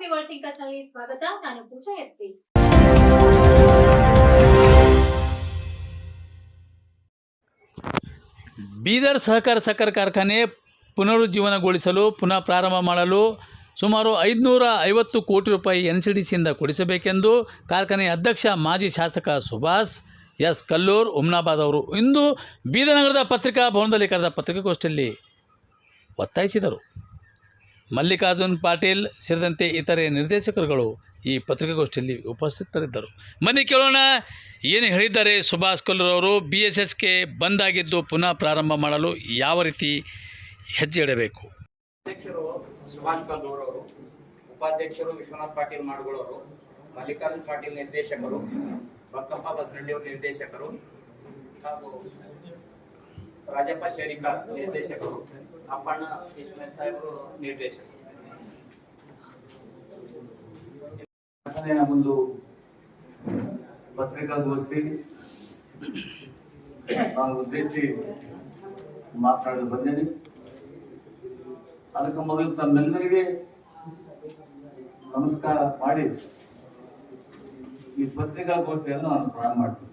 ಸ್ವಾಗತ. ನಾನು ಪೂಜಾ ಎಸ್ಪಿ ಬೀದರ್ ಸಹಕಾರ ಸಕ್ಕರೆ ಕಾರ್ಖಾನೆ ಪುನರುಜ್ಜೀವನಗೊಳಿಸಲು, ಪುನಃ ಪ್ರಾರಂಭ ಮಾಡಲು ಸುಮಾರು ಐದುನೂರ ಐವತ್ತು ಕೋಟಿ ರೂಪಾಯಿ ಎನ್ ಸಿ ಡಿ ಸಿಯಿಂದ ಕೊಡಿಸಬೇಕೆಂದು ಕಾರ್ಖಾನೆ ಅಧ್ಯಕ್ಷ ಮಾಜಿ ಶಾಸಕ ಸುಭಾಷ್, ಎಸ್ ಕಲ್ಲೂರ್, ಉಮ್ನಾಬಾದ್ ಅವರು. ಇಂದು ಬೀದರ್ ನಗರದ ಪತ್ರಿಕಾ ಭವನದಲ್ಲಿ ಕರೆದ ಪತ್ರಿಕಾಗೋಷ್ಠಿಯಲ್ಲಿ ಒತ್ತಾಯಿಸಿದರು. ಮಲ್ಲಿಕಾರ್ಜುನ್ ಪಾಟೀಲ್ ಸೇರಿದಂತೆ ಇತರೆ ನಿರ್ದೇಶಕರುಗಳು ಈ ಪತ್ರಿಕಾಗೋಷ್ಠಿಯಲ್ಲಿ ಉಪಸ್ಥಿತರಿದ್ದರು. ಮನೆ ಕೇಳೋಣ, ಏನು ಹೇಳಿದ್ದಾರೆ ಸುಭಾಷ್ ಕಲ್ಲೂರ್ ಅವರು ಬಿ ಎಸ್ ಎಸ್ಗೆ ಬಂದಾಗಿದ್ದು ಪುನಃ ಪ್ರಾರಂಭ ಮಾಡಲು ಯಾವ ರೀತಿ ಹೆಜ್ಜೆ ಇಡಬೇಕು? ಅಧ್ಯಕ್ಷರು ಸುಭಾಷ್ ಅವರು ಉಪಾಧ್ಯಕ್ಷರು ವಿಶ್ವನಾಥ್ ಪಾಟೀಲ್ ಮಾಡುಗಳವರು, ಮಲ್ಲಿಕಾರ್ಜುನ್ ಪಾಟೀಲ್ ನಿರ್ದೇಶಕರು, ಬಕ್ಕಪ್ಪ ಬಸರಳ್ಳಿಯವರು ನಿರ್ದೇಶಕರು ಹಾಗೂ ರಾಜಪ್ಪ ಶೇರಿಕಾ ನಿರ್ದೇಶಕರು. ಅಪ್ಪಣ್ಣ ಇಸ್ಮಾಯಿಲ್ ಸಾಹೇಬರು ನಿರ್ದೇಶಕರು ಒಂದು ಪತ್ರಿಕಾಗೋಷ್ಠಿ ನಾನು ಉದ್ದೇಶಿ ಮಾತನಾಡಲು ಬಂದೇನೆ ಅದಕ್ಕೆ ಮೊದಲು ತಮ್ಮೆಲ್ಲರಿಗೆ ನಮಸ್ಕಾರ ಮಾಡಿ ಈ ಪತ್ರಿಕಾಗೋಷ್ಠಿಯನ್ನು ನಾನು ಪ್ರಾರಂಭ ಮಾಡ್ತೀನಿ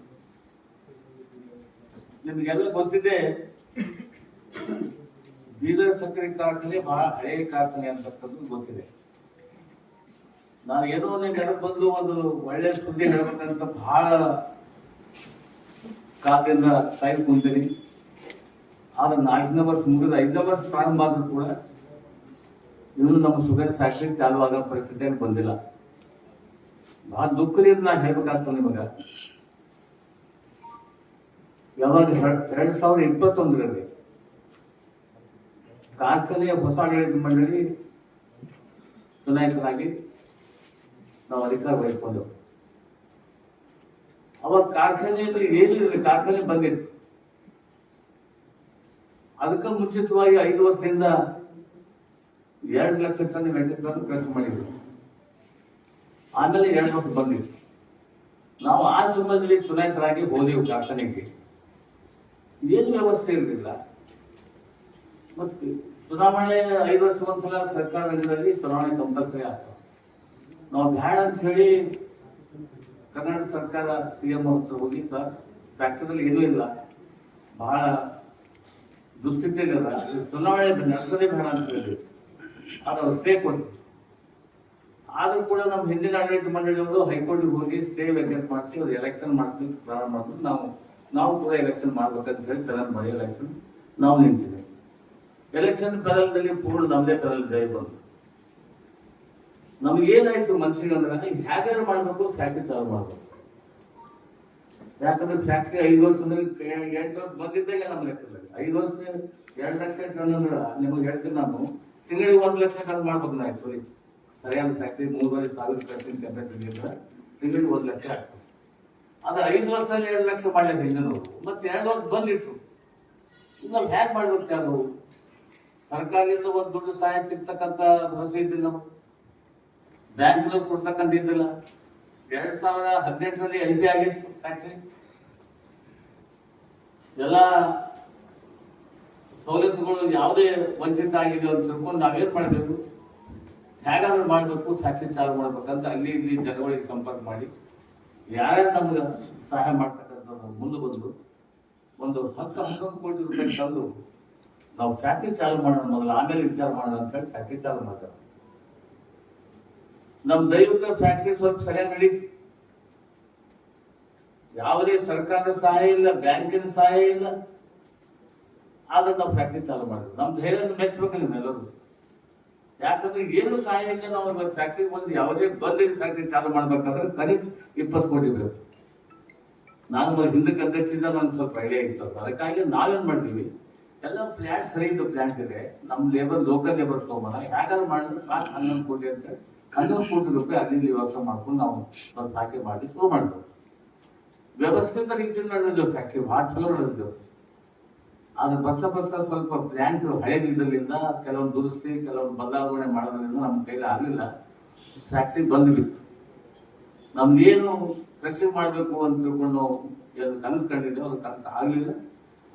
ನಿಮಗೆಲ್ಲ ಗೊತ್ತಿದೆ ಬೀದರ್ ಸಕ್ಕರೆ ಕಾರ್ಖಾನೆ ಬಹಳ ಹಳೆಯ ಕಾರ್ಖಾನೆ ಅಂತಕ್ಕಂಥದ್ದು ಗೊತ್ತಿದೆ. ನಾನು ಏನೋ ನಿಮ್ಗೆ ಬಂದು ಒಂದು ಒಳ್ಳೆ ಸುದ್ದಿ ಹೇಳ್ಬೇಕಂತ ಬಹಳ ಕಾಲದಿಂದ ಕಾಯ್ದು ಕುಂತೀನಿ ಆದ್ರೆ ನಾಲ್ಕನೇ ವರ್ಷ ಮುಗಿದ ಐದನೇ ವರ್ಷ ಪ್ರಾರಂಭ ಆದ್ರೂ ಕೂಡ ಇನ್ನು ನಮ್ಮ ಶುಗರ್ ಫ್ಯಾಕ್ಟ್ರಿ ಚಾಲು ಆಗೋ ಪರಿಸ್ಥಿತಿ ಬಂದಿಲ್ಲ. ಬಹಳ ದುಃಖದಿಂದ ನಾನು ಹೇಳ್ಬೇಕಾಗ್ತದೆ ನಿಮಗ. ಯಾವಾಗ ಎರಡ್ ಸಾವಿರದ ಇಪ್ಪತ್ತೊಂದರಲ್ಲಿ ಕಾರ್ಖಾನೆಯ ಹೊಸ ಆಡಳಿತ ಮಂಡಳಿ ಚುನಾಯಿತರಾಗಿ ನಾವು ಅಧಿಕಾರ ವಹಿಸ್ಕೊಂಡೆವು ಅವಾಗ ಕಾರ್ಖಾನೆಯಲ್ಲಿ ಏನಿರಲಿ ಕಾರ್ಖಾನೆ ಬಂದಿತ್ತು ಅದಕ್ಕೆ ಮುಂಚಿತವಾಗಿ ಐದು ವರ್ಷದಿಂದ ಎರಡು ಲಕ್ಷ ಟನ್ ಮೆಟ್ರಿಕ್ ಟನ್ ಕೆಲಸ ಮಾಡಿದ್ರು. ಆಮೇಲೆ ಎರಡು ವರ್ಷ ಬಂದಿತ್ತು ನಾವು ಆ ಸಮಯದಲ್ಲಿ ಚುನಾಯಿತರಾಗಿ ಹೋದೆವು ಕಾರ್ಖಾನೆಗೆ. ಏನು ವ್ಯವಸ್ಥೆ ಇರಲಿಲ್ಲ. ಮತ್ತೆ ಚುನಾವಣೆ ಐದು ವರ್ಷ ಒಂದ್ಸಲ ಸರ್ಕಾರ ನಡೆದಲ್ಲಿ ಚುನಾವಣೆ ಕಂಪಲ್ಸರಿ ಆಗ್ತದೆ. ನಾವು ಬ್ಯಾಡ ಅಂತ ಹೇಳಿ ಕರ್ನಾಟಕ ಸರ್ಕಾರ ಸಿ ಎಂ ಹತ್ರ ಹೋಗಿ ಸರ್ ಫ್ಯಾಕ್ಟರಿಯಲ್ಲಿ ಏನೂ ಇಲ್ಲ. ಬಹಳ ದುಸ್ಥಿತಿ ಅದ ಇದು ಚುನಾವಣೆ ನಡೆಸದೆ ಬೇಡ ಅಂತ ಹೇಳಿ. ಅದು ಅವ್ರು ಸ್ಟೇ ಕೊಡ್ತೀವಿ ಆದ್ರೂ ಕೂಡ ನಮ್ಮ ಹಿಂದಿನ ಆಡಳಿತ ಮಂಡಳಿಯವರು ಹೈಕೋರ್ಟ್ಗೆ ಹೋಗಿ ಸ್ಟೇ ವೇಕೆಂಟ್ ಮಾಡಿಸಿ, ಅವ್ರು ಎಲೆಕ್ಷನ್ ಮಾಡಿಸ್ಲಿಕ್ಕೆ ಪ್ರಾರಂಭ ಮಾಡಿದ್ರು ನಾವು ನಾವು ಕೂಡ ಎಲೆಕ್ಷನ್ ಮಾಡ್ಬೇಕಂತ ಹೇಳಿ ತಲೆ ಮಾಡಿ ಎಲೆಕ್ಷನ್ ನಾವು ನಿಲ್ಸಿದ್ವಿ ಎಲೆಕ್ಷನ್ ಪೆರಲ್ದಲ್ಲಿ ಪೂರ್ಣ ನಮ್ದೇ ಪೆರಲ್ ಜೈ ಬಂತು. ನಮ್ಗೆ ಏನಾಯ್ತು ಮನ್ಸಿಗೆ ಅಂದ್ರೆ ಹೇಗಾರು ಮಾಡ್ಬೇಕು ಫ್ಯಾಕ್ಟ್ರಿ ಚಾಲು ಮಾಡ್ಬೇಕು. ಯಾಕಂದ್ರೆ ಫ್ಯಾಕ್ಟ್ರಿ ಐದು ವರ್ಷ ಅಂದ್ರೆ ಎಂಟು ವರ್ಷ ಬಂದಿದ್ದಾಗ ನಮ್ಮ ಲೆಕ್ಕದಲ್ಲಿ. ಐದು ವರ್ಷ ಎರಡು ಲಕ್ಷ ಟನ್ ಅಂದ್ರೆ, ನಿಮಗೆ ಹೇಳ್ತೀನಿ ನಾನು, ತಿಂಗಳಿಗೆ ಒಂದು ಲಕ್ಷ ಟನ್ ಮಾಡ್ಬೇಕು ನಾ ಆಕ್ಚುಲಿ ಸರಿಯಾದ ಫ್ಯಾಕ್ಟ್ರಿ ಮೂರುವರೆ ಸಾವಿರ ಪರ್ಸೆಂಟ್ ಕೆಪಾಸಿಟಿ ಇದ್ರೆ ತಿಂಗಳಿಗೆ ಒಂದು ಲಕ್ಷ ಆದ್ರೆ ಐದು ವರ್ಷದಲ್ಲಿ ಎರಡು ಲಕ್ಷ ಮಾಡ್ಲಿಕ್ಕೆ ಹಿಂದಿನವರು ಮತ್ತೆ ಎರಡು ವರ್ಷ ಬಂದಿತ್ತು. ನಾವು ಹ್ಯಾಕ್ ಮಾಡ್ಬೇಕು ಚಾಲು ಸರ್ಕಾರದಿಂದ ಒಂದು ದುಡ್ಡು ಸಹಾಯ ಸಿಗ್ತಕ್ಕಂತ ಭರವಸೆ ಇದ್ದಿಲ್ಲ ಬ್ಯಾಂಕ್ ಕೊಡ್ತಕ್ಕಂತ ಇದ್ದಿಲ್ಲ. ಎರಡ್ ಸಾವಿರ ಹದಿನೆಂಟರಲ್ಲಿ ಎಲ್ ಪಿ ಆಗಿತ್ತು ಫ್ಯಾಕ್ಟ್ರಿ. ಎಲ್ಲ ಸೌಲಭ್ಯಗಳು ಯಾವುದೇ ವಂಚಿತ ಆಗಿದೆ ಅಂತ ತಿಳ್ಕೊಂಡು ನಾವೇನ್ ಮಾಡಬೇಕು? ಹೇಗಾದ್ರೂ ಮಾಡ್ಬೇಕು, ಫ್ಯಾಕ್ಟ್ರಿ ಚಾಲು ಮಾಡ್ಬೇಕಂತ ಅಲ್ಲಿ ಇಲ್ಲಿ ಜನಗಳಿಗೆ ಸಂಪರ್ಕ ಮಾಡಿ. ಯಾರ್ಯಾರು ನಮ್ಗೆ ಸಹಾಯ ಮಾಡ್ತಕ್ಕಂಥ ಮುಂದೆ ಬಂದು, ಒಂದು ಹತ್ತು ಹನ್ನೊಂದು ಕೋಟಿ ರೂಪಾಯಿ ತಂದು ನಾವು ಫ್ಯಾಕ್ಟ್ರಿ ಚಾಲು ಮಾಡೋಣ ಮೊದಲು, ಆಮೇಲೆ ವಿಚಾರ ಮಾಡೋಣ ಅಂತ ಹೇಳಿ ಫ್ಯಾಕ್ಟ್ರಿ ಚಾಲು ಮಾಡ್ತಾರೆ. ನಮ್ ದೈವಿಕ ಫ್ಯಾಕ್ಟ್ರಿ ಸ್ವಲ್ಪ ಸರಿಯಾಗಿ ನಡೀತು ಯಾವುದೇ ಸರ್ಕಾರದ ಸಹಾಯ ಇಲ್ಲ, ಬ್ಯಾಂಕಿನ ಸಹಾಯ ಇಲ್ಲ. ಆದ್ರೆ ನಾವು ಫ್ಯಾಕ್ಟ್ರಿ ಚಾಲು ಮಾಡಿದ್ವಿ. ನಮ್ ಧೈರ್ಯ ಮೆಚ್ಚಬೇಕು ನಿಮ್ಮೆಲ್ಲರೂ ಯಾಕಂದ್ರೆ ಏನು ಸಹಾಯ ಇಲ್ಲ ನಾವು ಫ್ಯಾಕ್ಟ್ರಿ ಬಂದು ಯಾವುದೇ ಬಂದಿದ್ದ ಫ್ಯಾಕ್ಟ್ರಿ ಚಾಲು ಮಾಡ್ಬೇಕಾದ್ರೆ ಕನಿಷ್ಠ ಇಪ್ಪತ್ತು ಕೋಟಿ ಬೇಕು. ನಾನು ಹಿಂದಕ್ಕೆ ಅಧ್ಯಕ್ಷ ನನ್ಗೆ ಸ್ವಲ್ಪ ಐಡಿಯಾ ಇತ್ತು ಸ್ವಲ್ಪ. ಅದಕ್ಕಾಗಿ ನಾವೇನ್ ಮಾಡ್ತೀವಿ? ಎಲ್ಲ ಪ್ಲಾನ್ ಸರಿ ಇದ್ದ ಪ್ಲಾನ್ ಇದೆ ನಮ್ ಲೇಬರ್ ಲೋಕಲ್ ಲೇಬರ್ ತಗೊಂಬಲ್ಲ ಯಾಕಂದ್ರೆ ಮಾಡಿದ್ರೆ ಸಾಕು ಹನ್ನೊಂದು ಕೋಟಿ ಅಂತ ಹೇಳಿ. ಹನ್ನೊಂದು ಕೋಟಿ ರೂಪಾಯಿ ಅಲ್ಲಿ ವ್ಯವಸ್ಥೆ ಮಾಡ್ಕೊಂಡು ನಾವು ಸ್ವಲ್ಪ ಹಾಕಿ ಮಾಡಿ ಶುರು ಮಾಡ್ಬೋದು. ವ್ಯವಸ್ಥಿತ ರೀತಿಯಲ್ಲಿ ನಡೆದಿದ್ದೆವು ಫ್ಯಾಕ್ಟ್ರಿ ಭಾಳ ಚಲೋ ನಡೆದಿದ್ದೆವು ಆದ್ರೆ ಬರ್ಸ ಬರ್ಸ ಸ್ವಲ್ಪ ಪ್ಲಾಂಟ್ ಹಳೇದಿದ್ದರಿಂದ ಕೆಲವೊಂದು ದುರಸ್ತಿ, ಕೆಲವೊಂದು ಬದಲಾವಣೆ ಮಾಡೋದ್ರಿಂದ ನಮ್ಮ ಕೈಲಿ ಆಗಲಿಲ್ಲ. ಫ್ಯಾಕ್ಟ್ರಿ ಬಂದು ಬಿತ್ತು ನಮ್ದೇನು ಕೃಷಿ ಮಾಡಬೇಕು ಅಂತ ತಿಳ್ಕೊಂಡು ಏನು ಕನಸು ಕಂಡಿದ್ದೇವೆ ಅದು ಕನಸು ಆಗಲಿಲ್ಲ.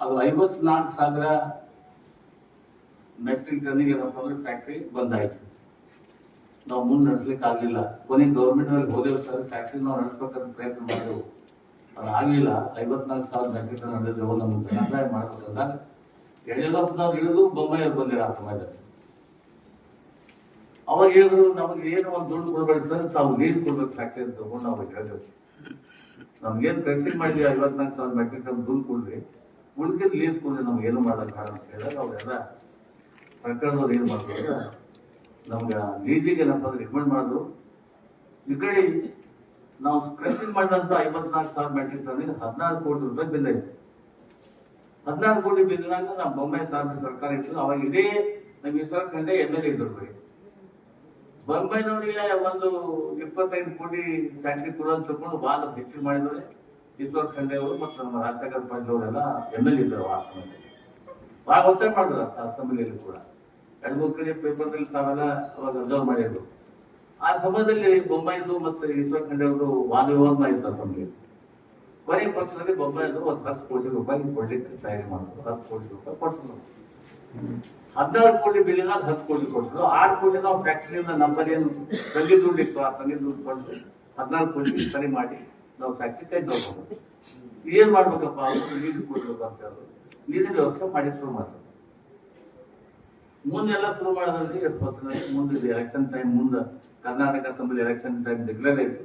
ಅದು ಐವತ್ನಾಲ್ಕು ಸಾವಿರ ಮೆಡಿಸಿನ್ ಟನ್ನಿಗೆ ಏನಪ್ಪ ಅಂದ್ರೆ ಫ್ಯಾಕ್ಟ್ರಿ ಬಂದಾಯ್ತು. ನಾವು ಮುಂದೆ ನಡೆಸ್ಲಿಕ್ಕೆ ಆಗಲಿಲ್ಲ. ಕೊನೆ ಗೌರ್ಮೆಂಟ್ ಅಲ್ಲಿ ಹೋದೆವು ಸರ್ ಫ್ಯಾಕ್ಟ್ರಿ ನಾವು ನಡೆಸ್ಬೇಕಂತ ಪ್ರಯತ್ನ ಮಾಡಿದೆವು. ಅದು ಆಗ್ಲಿಲ್ಲ. ಐವತ್ನಾಲ್ಕು ಸಾವಿರ ಮೆಟ್ರಿಕ್ ಟನ್ ಅಪ್ಲೈ ನಮ್ಗೆ ವ್ಯವಸಾಯ ಮಾಡ್ಬೇಕಂದಾಗ ಯಡಿಯೂರಪ್ಪನವ್ರು ಇಳಿದು ಬೊಮ್ಮಾಯಿಯವ್ರು ಬಂದಿರ ಆ ಸಮಯದಲ್ಲಿ ಅವಾಗ ಹೇಳಿದ್ರು ನಮಗೆ ಏನು ಒಂದು ದುಡ್ಡು ಕೊಡ್ಬೇಡಿ ಸರ್ ನಾವು ಲೀಸ್ ಕೊಡ್ಬೇಕು ಫ್ಯಾಕ್ಟ್ರಿ ಅಂತ ತಗೊಂಡು ನಾವು ಹೇಳಿದೆವು. ನಮ್ಗೇನು ಪ್ರೆಸಿಂಗ್ ಮಾಡಿದ್ವಿ ಐವತ್ನಾಲ್ಕು ಸಾವಿರ ಮೆಟ್ರಿಕ್ ಟನ್ ದುಡ್ಡು ಕೊಡ್ರಿ. ಉಳಿದಿದ್ದು ಲೀಸ್ ಕೊಡ್ರಿ ನಮ್ಗೆ ಏನು ಮಾಡಕ್ ಅಂತ ಹೇಳಿದಾಗ ಅವರೆಲ್ಲ ಸರ್ಕಾರದವ್ರು ಏನು ಮಾಡ್ತಾರೆ ನಮ್ಗೆ ಲೀಸಿಗೆ ಏನಪ್ಪ ಅಂದ್ರೆ ರಿಕಮೆಂಡ್ ಮಾಡಿದ್ರು. ಈ ಕಡೆ ನಾವು ಪ್ರೆಸಿಂಗ್ ಮಾಡಿದಂತ ಐವತ್ನಾಲ್ಕು ಸಾವಿರ ಮೆಟ್ರಿಕ್ ಟನ್ ಹದಿನಾರು ಕೋಟಿ ರೂಪಾಯಿ ಬಿಲ್ ಐತೆ ಹದಿನಾರು ಕೋಟಿ ಬಿಲ್ನಾಗ ನಮ್ಮ ಬೊಂಬೈ ಸಾಹೇಬ್ ಸರ್ಕಾರ ಇತ್ತು ಅವಾಗ ಇದೇ ನಮ್ಗೆ ಸರ್ ಕಂಡೆ ಎಂ ಎಲ್ ಎ ಇದ್ರು ಬರೀ. ಬೊಂಬೈನವರಿಗೆ ಒಂದು ಇಪ್ಪತ್ತೈದು ಕೋಟಿ ಫ್ಯಾಕ್ಟ್ರಿ ಕೊಡೋದು ತಿಳ್ಕೊಂಡು ಭಾಳ ಹೆಚ್ಚು ಮಾಡಿದ್ರೆ ಈಶ್ವರ್ ಖಂಡೆ ಅವರು ಮತ್ತು ನಮ್ಮ ರಾಜಶೇಖರ್ ಪಾಟೀಲ್ ಅವರೆಲ್ಲ ಎಂ ಎಲ್ ಇದ್ರು ಆ ಸಮಯದಲ್ಲಿ ಭಾಳ ಹೊಸ ಮಾಡಿದ್ರು ಅಸೆಂಬ್ಲಿಯಲ್ಲಿ ಕೂಡ. ಎರಡು ಮೂರು ಕಡೆ ಪೇಪರ್ದಲ್ಲಿ ತಾವೆಲ್ಲ ಅವಾಗ ಅಬ್ಸರ್ವ್ ಮಾಡಿದ್ರು. ಆ ಸಮಯದಲ್ಲಿ ಬೊಂಬೈದು ಮತ್ತು ಈಶ್ವರ್ ಖಂಡೆ ಅವರು ವಾದ ವಿವಾದ ಮಾಡಿದ್ರು ಅಸೆಂಬ್ಲಿ ಕೊನೆ ಪಕ್ಷದಲ್ಲಿ ಬೊಂಬೈದು ಒಂದು ಹತ್ತು ಕೋಟಿ ರೂಪಾಯಿ ಕೊಡ್ಲಿಕ್ಕೆ ತಯಾರಿ ಮಾಡಿದ್ರು. ಹತ್ತು ಕೋಟಿ ರೂಪಾಯಿ ಕೊಡ್ಸಿದ್ರು. ಹದಿನಾರು ಕೋಟಿ ಬಿಲ್ಲಿನ ಹತ್ತು ಕೋಟಿ ಕೊಟ್ಟರು ಆರು ಕೋಟಿ ನಾವು ಫ್ಯಾಕ್ಟ್ರಿಯಿಂದ ನಮ್ಮ ಏನು ತಂಗಿ ದುಡ್ಡಿತ್ತು ಆ ತಂಗಿ ದುಡ್ಡು ಕೊಟ್ಟು ಹದಿನಾರು ಕೋಟಿ ಸರಿ ಮಾಡಿ ನಾವು ಫ್ಯಾಕ್ಟ್ರಿ ಕೈ ಏನ್ ಮಾಡ್ಬೇಕಪ್ಪ? ಅವ್ರು ನೀರು ಕೊಡ್ಬೇಕು ಅಂತ ಹೇಳಿ ನೀರಿನ ವ್ಯವಸ್ಥೆ ಮಾಡಿ ಶುರು ಮಾಡ್ತಾರೆ. ಮುಂದೆಲ್ಲ ಶುರು ಮಾಡೋದ್ರಲ್ಲಿ ವರ್ಷದಲ್ಲಿ ಮುಂದೆ ಎಲೆಕ್ಷನ್ ಟೈಮ್ ಮುಂದೆ Karnataka assembly election time declare ಆಯ್ತು.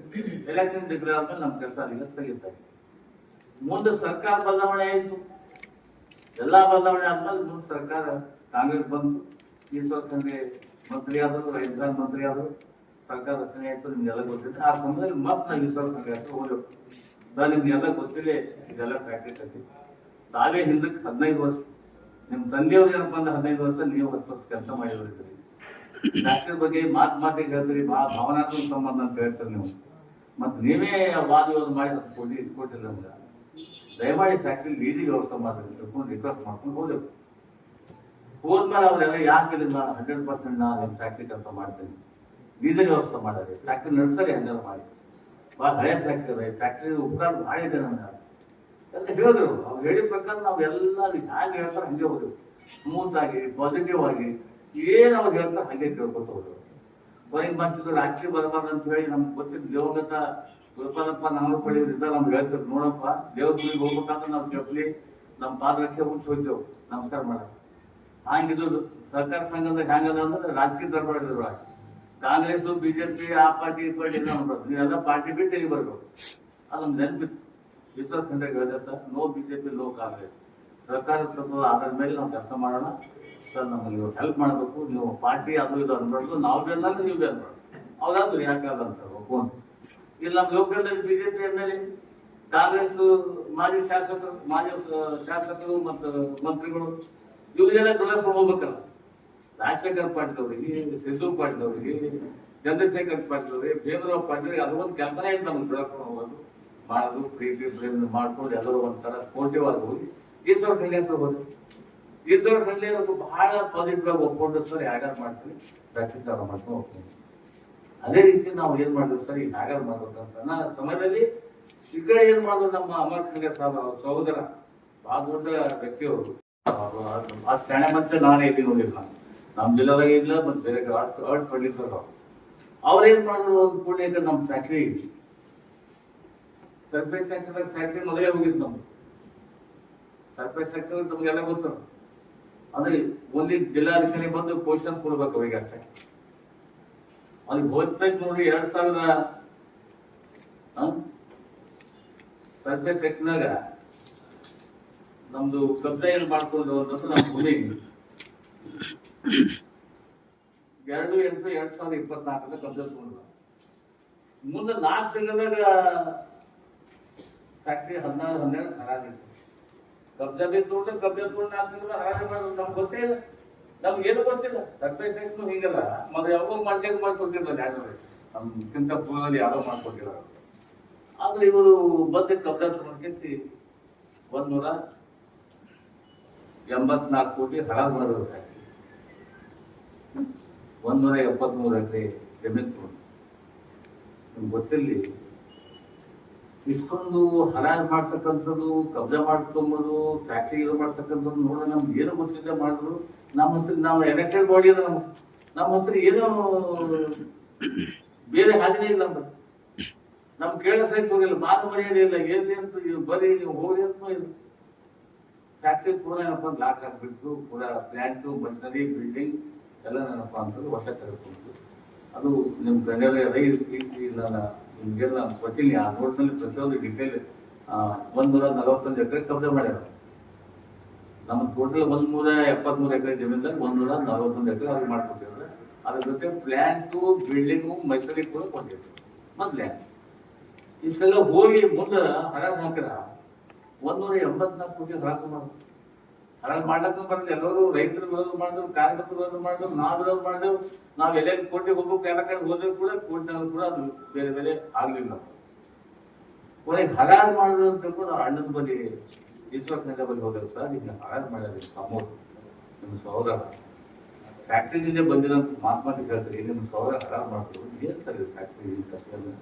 ಎಲೆಕ್ಷನ್ ಡಿಕ್ಲೇರ್ ಆದ್ಮೇಲೆ ನಮ್ಮ ಕೆಲಸ ಅಲ್ಲಿಗೆ ಸ್ಥಗಿತ ಮುಂದೆ ಸರ್ಕಾರ ಬದಲಾವಣೆ ಆಯ್ತು. ಎಲ್ಲಾ ಬದಲಾವಣೆ ಆದ್ಮೇಲೆ ಮುಂದೆ ಸರ್ಕಾರ ಕಾಂಗ್ರೆಸ್ ಬಂತು. ಈ ಸರ್ಕಾರ ಮಂತ್ರಿ ಆದ್ರು, ರೈತ ಮಂತ್ರಿ ಆದ್ರು. ಸರ್ಕಾರ ರಚನೆ ಆಯ್ತು ನಿಮ್ಗೆಲ್ಲ ಗೊತ್ತಿದೆ. ಆ ಸಮಯದಲ್ಲಿ ಮತ್ ನಾವು ಈಶ್ವರ್ ಸಂಘ ಹೋದೆವು ನಾನು ನಿಮ್ಗೆಲ್ಲ ಗೊತ್ತಿದೆ, ಇದೆಲ್ಲ ಫ್ಯಾಕ್ಟ್ರಿ ಕಟ್ಟಿ ತಾವೇ ಹಿಂದಕ್ಕೆ ಹದಿನೈದು ವರ್ಷ ನಿಮ್ಮ ತಂದೆಯವ್ರು ಏನಪ್ಪ ಅಂದ್ರೆ ಹದಿನೈದು ವರ್ಷ ನೀವು ಹತ್ತು ವರ್ಷ ಕೆಲಸ ಮಾಡಿದ್ರಿ ಫ್ಯಾಕ್ಟ್ರಿ ಬಗ್ಗೆ ಮಾತು ಮಾತಿಗೆ ಹೇಳ್ತೀರಿ ಭಾಳ ಭಾವನಾತ್ಮಕ ಸಂಬಂಧ ಅಂತ ಹೇಳ್ತೀರಿ ನೀವು. ಮತ್ತೆ ನೀವೇ ವಾದ ವಿವಾದ ಮಾಡಿ ಹತ್ತು ಕೋಟಿ ಇಸ್ಕೊಟ್ಟಿಲ್ಲ ನಮ್ಗೆ ದಯಮಾಡಿ ಫ್ಯಾಕ್ಟ್ರಿ ಲೀಡಿಗೆ ವ್ಯವಸ್ಥೆ ಮಾಡಿರಿ ಸ್ವಲ್ಪ ರಿಕ್ವೆಸ್ಟ್ ಮಾಡ್ಕೊಂಡು ಹೋದೆವು ಹೋದ್ಮೇಲೆ ಅವರೆಲ್ಲ ಯಾಕೆ ಇಲ್ಲ ಹಂಡ್ರೆಡ್ ಪರ್ಸೆಂಟ್ ನಾನು ನಿಮ್ಮ ಫ್ಯಾಕ್ಟ್ರಿ ಕೆಲಸ ಮಾಡ್ತೀನಿ. ಲೀಡಿಗೆ ವ್ಯವಸ್ಥೆ ಮಾಡಾರಿ ಫ್ಯಾಕ್ಟ್ರಿ ನಡ್ಸರಿ ಹಂಗಾರ ಮಾಡಿ. ಭಾಳ ಹಳೆ ಫ್ಯಾಕ್ಟ್ರಿ ಅದ ಫ್ಯಾಕ್ಟ್ರಿ ಉಪಕಾರ ಭಾಳ ಇದೆ ಎಲ್ಲ ಹೇಳಿದ್ರು. ಅವ್ರು ಹೇಳಿದ ಪ್ರಕಾರ ನಾವು ಎಲ್ಲ ಹ್ಯಾಂಗೆ ಹೇಳ್ತಾರೆ ಹಂಗೆ ಹೋದೆವು ಸ್ಮೂತ್ ಆಗಿ ಪಾಸಿಟಿವ್ ಆಗಿ, ಏನು ಅವ್ರು ಹೇಳ್ತಾರೆ ಹಂಗೆ ಕೇಳ್ಕೊತ ಹೋದ್ರು. ಕೊನೆಗೆ ಮನ್ಸಿದ್ರು ರಾಜಕೀಯ ಬರಬಾರ್ದು ಅಂತ ಹೇಳಿ ನಮ್ಗೆ ಗೊತ್ತಿದ್ದ ದೇವಗತ ಗುರುಪಾದಪ್ಪ ನಾವು ಪಡೆಯೋದ್ರಿಂದ ನಮ್ಗೆ ಹೇಳ್ತಾರೆ ನೋಡಪ್ಪ, ದೇವ್ರ ಗುಡಿಗೆ ಹೋಗ್ಬೇಕಂದ್ರೆ ನಾವು ಚಪ್ಪಲಿ ನಮ್ಮ ಪಾದರಕ್ಷೆ ಹುಚ್ಚಿ ಹೋಗ್ತೇವೆ ನಮಸ್ಕಾರ ಮಾಡ. ಹಂಗಿದ್ರು ಸಹಕಾರ ಸಂಘದ ಹ್ಯಾಂಗದ ಅಂದ್ರೆ ರಾಜಕೀಯ ದರ್ಬಾರಿದ್ರು ಕಾಂಗ್ರೆಸ್ ಬಿಜೆಪಿ, ಆ ಪಾರ್ಟಿ, ಈ ಪಾರ್ಟಿ ನೋಡ್ಬಾರ್ದು ನೀವೆಲ್ಲ ಪಾರ್ಟಿ ಬಿಟ್ಟು ಇಲ್ಲಿ ಬರ್ಬೇಕು. ಅದೊಂದು ನೆನಪಿತ್ತು ವಿಶ್ವಾಸ ಹೇಳಿದೆ sir, no BJP, no Congress. ಸರ್ಕಾರ ಸತ್ವ ಆಧಾರ ಮೇಲೆ ನಾವು ಕೆಲಸ ಮಾಡೋಣ. ಸರ್, ನಮಗೆ ನೀವು ಹೆಲ್ಪ್ ಮಾಡಬೇಕು. ನೀವು ಪಾರ್ಟಿ ಅದು ಇದು ಅನ್ಬಾರ್ದು ನಾವು ಬಿ ನೀವು ಬಿ ಅನ್ಬಾರ್ದು ಅವ್ರಾದ್ರು ಯಾಕಾಗಲ್ಲ ಸರ್ ಒಪ್ಪೋ ಇಲ್ಲಿ, ನಮ್ಮ ಲೋಕಲ್ನಲ್ಲಿ ಬಿಜೆಪಿ ಎಂ ಕಾಂಗ್ರೆಸ್ ಮಾಜಿ ಶಾಸಕರು ಮಾಜಿ ಶಾಸಕರು ಮತ್ತು ಮಂತ್ರಿಗಳು, ಇವರಿಗೆಲ್ಲ ಕಲಸ್ಕೊಂಡು ಹೋಗ್ಬೇಕಲ್ಲ ರಾಜಶೇಖರ್ ಪಾಟೀಲ್ ಅವರಿಗೆ, ಸಿದ್ದು ಪಾಟೀಲ್ ಅವರಿಗೆ, ಚಂದ್ರಶೇಖರ್ ಪಾಟೀಲ್ ಅವರಿಗೆ, ಭೀಮರಾವ್ ಪಾಟೀಲ್ ಅದು ಒಂದು ಕೆಲಸನೇ ಇತ್ತು ನಮ್ಗೆ ಬೆಳಕೊಂಡು ಹೋಗೋದು. ಮಾಡೋದು, ಪ್ರೀತಿ ಪ್ರೇಮ ಮಾಡ್ಕೊಂಡು ಎಲ್ಲರೂ ಒಂಥರ ಸ್ಪೋರ್ಟಿವ್ ಆಗಿ ಹೋಗಿ ಈಶ್ವರ ಕಲ್ಯಾಣ ಹೋಗಿ ಈಶ್ವರ ಕಲ್ಯಾಣ ಬಹಳ ಪಾಸಿಟಿವ್ ಆಗಿ ಒಪ್ಕೊಂಡು ಸರ್ ಯಾರ್ಯಾರು ಮಾಡ್ತೀವಿ. ಪ್ರಾಕ್ಟೀಸ್ ಮಾಡ್ಕೊಂಡು ಹೋಗ್ತೀನಿ ಅದೇ ರೀತಿ ನಾವು ಏನ್ ಮಾಡಿದ್ವಿ ಸರ್, ಈ ಹಾಗಾದ್ರೆ ಮಾಡ್ಬೇಕಂತ ನನ್ನ ಸಮಯದಲ್ಲಿ ಕಡೆ ಏನ್ ಮಾಡಿದ್ರು ನಮ್ಮ ಅಮರ್ ಕಲ್ಯಾಣ ಅವ್ರ ಸಹೋದರ, ಬಹಳ ದೊಡ್ಡ ವ್ಯಕ್ತಿಯವರು ಆ ಶಾಣೆ ಮತ್ತೆ ನಾನೇ ಇಲ್ಲಿ ನೋಡಿಲ್ಲ. ನಮ್ ಜಿಲ್ಲೆದಾಗ ಇಲ್ಲ ಮತ್ತೆ ಬೇರೆ ಅರ್ಟ್ ಪ್ರೊಡ್ಯೂಸರ್ ಅವರು ಏನ್ ಮಾಡಿದ್ರು, ಒಂದು ಪುಣ್ಯ ನಮ್ಮ ಫ್ಯಾಕ್ಟ್ರಿ ಸರ್ಫೇಸ್ ಸೆಕ್ಟರ್ ಫ್ಯಾಕ್ಟ್ರಿ ಮೊದಲೇ ಹೋಗಿತ್ತು ನಮ್ದು. ಸರ್ಫೇಸ್ ಸೆಕ್ಟರ್ ನಮ್ಗೆಲ್ಲ ಗೊತ್ತು. ಅಂದ್ರೆ ಒಂದು ಜಿಲ್ಲಾಧಿಕಾರಿ ಬಂದು ಪೋಷನ್ ಕೊಡ್ಬೇಕು ಅವ್ರಿಗೆ ಅಷ್ಟೇ. ಅವ್ರಿಗೆ ಹೋಗ್ಬೇಕು ನೋಡಿ ಎರಡ್ ಸಾವಿರ ಸರ್ಫೇಸ್ ಸೆಕ್ಟರ್ನಾಗ ನಮ್ದು ಕಬ್ಜಾ ಏನ್ ಮಾಡ್ಕೊಂಡು ನಮ್ಮ ಭೂಮಿ ಎರಡು ಎಂಟು ಎರಡ್ ಸಾವಿರದ ಇಪ್ಪತ್ನಾಲ್ಕರ ಕಬ್ಜಾ ತಗೊಂಡ್ರು ಮುಂದೆ ನಾಲ್ಕು ತಿಂಗಳಾಗ ಫ್ಯಾಕ್ಟ್ರಿ ಹದಿನಾರು, ಹನ್ನೆರಡು ಹರಾಜಿತ್ತು ಕಬ್ಜಾ ಬಿ ತಗೊಂಡು ಕಬ್ಜಾ ನಾಲ್ಕು ತಿಂಗಳ ಹರಾಜು ಮಾಡೋದು ನಮ್ಗೆ ಗೊತ್ತೇ ಇಲ್ಲ. ನಮ್ಗೆ ಏನು ಗೊತ್ತಿಲ್ಲ. ಸರ್ಫೇಸ್ ಸೆಕ್ಟರ್ ಹೀಗಲ್ಲ. ಮೊದಲು ಯಾವಾಗ ಮಾಡ್ಕೊಂಡು ಮಾಡ್ಕೊಟ್ಟಿದ್ರು ಯಾರು ನಮ್ಗಿಂತ ಪೂರ್ವದಲ್ಲಿ ಯಾರೋ ಮಾಡ್ಕೊಟ್ಟಿಲ್ಲ ಆದ್ರೆ ಇವರು ಬಂದು ಕಬ್ಜಾ ತಗೊಂಡ್ಕೇಸಿ ಒಂದ್ ನೂರ ಎಂಬತ್ನಾಲ್ಕು ಕೋಟಿ ಹರಾಜು ಮಾಡಿದ್ರು ಒಂದೂರ ಎಪ್ಪತ್ಮೂರು ಎಕರೆ ಜಮೀನು ತಗೊಂಡು ನಿಮ್ಗೆ ಗೊತ್ತಿರಲಿ. ಇಷ್ಟೊಂದು ಹರಾಜ್ ಮಾಡ್ಸಕ್ಕಂಥದ್ದು, ಕಬ್ಜಾ ಮಾಡ್ಕೊಂಬೋದು ಫ್ಯಾಕ್ಟ್ರಿ ಇದು ಮಾಡ್ಸಕ್ಕಂಥದ್ದು ನೋಡ್ರಿ ನಮ್ಗೆ ಏನು ಗೊತ್ತಿಲ್ಲ ಮಾಡಿದ್ರು. ನಮ್ಮ ಹೆಸರು ನಾವು ಎಲೆಕ್ಷನ್ ಬಾಡಿ ಅದ ನಮ್ಮ ನಮ್ಮ ಹೆಸರು ಏನೋ ಬೇರೆ ಹಾದಿನೇ ಇಲ್ಲ ನಮ್ದು ನಮ್ ಕೇಳ ಸಹಿತ ಹೋಗಿಲ್ಲ. ಮಾತು ಮರ್ಯಾದೆ ಇಲ್ಲ. ಏನ್ರಿ ಅಂತ ಇದು ನೀವು ಹೋಗ್ರಿ ಅಂತ ಇಲ್ಲ ಫ್ಯಾಕ್ಟ್ರಿ ಪೂರ ಏನಪ್ಪ ಲಾಕ್ ಹಾಕ್ಬಿಟ್ಟು ಪೂರ ಪ್ಲಾಂಟು ಮಷಿನರಿ ಬಿಲ್ಡಿಂಗ್ ಎಲ್ಲ ಏನಪ್ಪ ಅಂತಂದ್ರೆ ಹೊಸ ತೆಗೆದುಕೊಂಡು ಅದು ನಿಮ್ಮ ಕಣ್ಣಲ್ಲಿ ಅದೇ ರೀತಿ ನಾನು ನಿಮ್ಗೆಲ್ಲ ಕೊಟ್ಟಿನಿ ಆ ನೋಟ್ಸ್ನಲ್ಲಿ ಪ್ರತಿಯೊಂದು ಡಿಟೇಲ್ ಒಂದು ನೂರ ನಲವತ್ತೊಂದು ಎಕರೆ ಕಬ್ಜಾ ಮಾಡ್ಯಾರ. ನಮ್ಮ ಟೋಟಲ್ ಒಂದು ನೂರ ಎಪ್ಪತ್ಮೂರು ಎಕರೆ ಜಮೀನ್ದಾಗ ಒಂದು ನೂರ ನಲವತ್ತೊಂದು ಎಕರೆ ಅವ್ರಿಗೆ ಮಾಡ್ಕೊಟ್ಟಿದ್ದಾರೆ. ಅದ್ರ ಜೊತೆ ಪ್ಲ್ಯಾಂಟು ಬಿಲ್ಡಿಂಗು ಮೈಸೂರಿಗೆ ಕೂಡ ಕೊಟ್ಟಿದ್ರು. ಮೊದಲೇ ಇಷ್ಟೆಲ್ಲ ಹೋಗಿ ಮುಂದೆ ಹರಾಜ್ ಹಾಕಿರ ನೂರ ಎಂಬತ್ನಾಲ್ಕು ಕೋಟಿ ಹರಾಜು ಮಾಡೋದು ಹರಾಜು ಮಾಡ್ಲಕ್ಕ ಬರ್ತದೆ ಎಲ್ಲರೂ ರೈತರು ವಿರೋಧ ಮಾಡಿದ್ರು, ಕಾರ್ಮಿಕರು ವಿರೋಧ ಮಾಡಿದ್ರು, ನಾವು ವಿರೋಧ ಮಾಡಿದ್ರು, ನಾವು ಎಲ್ಲೆಲ್ಲಿ ಕೋಟಿ ಹೋಗ್ಬೇಕು, ಎಲ್ಲ ಕಡೆ ಹೋದ್ರು ಕೂಡ ಕೋರ್ಟ್ನಲ್ಲಿ ಕೂಡ ಅದು ಬೇರೆ ಬೇರೆ ಆಗ್ಲಿಲ್ಲ. ಕೊನೆಗೆ ಹರಾಜ್ ಮಾಡಿದ್ರು ಅಂತ ಸ್ವಲ್ಪ ನಾವು ಅಣ್ಣನ ಬಳಿ ಈಶ್ವರಖಂಡ ಬಳಿ ಹೋದ್ರೆ ಸರ್, ಈಗ ಹರಾಜ್ ಮಾಡಿದ್ರಿ ಸಮೂಹ ನಿಮ್ಮ ಸಹೋದರ ಫ್ಯಾಕ್ಟ್ರಿನಿಂದ ಬಂದಿರೋಂಥ ಮಾತು ಮಾತು ಕೇಳ್ತಾರೆ ನಿಮ್ಮ ಸಹೋದರ ಹರಾಜ್ ಮಾಡಿದ್ರು, ಏನ್ ಸರ್ ಫ್ಯಾಕ್ಟ್ರಿ ಕಸಿಯಲ್ಲ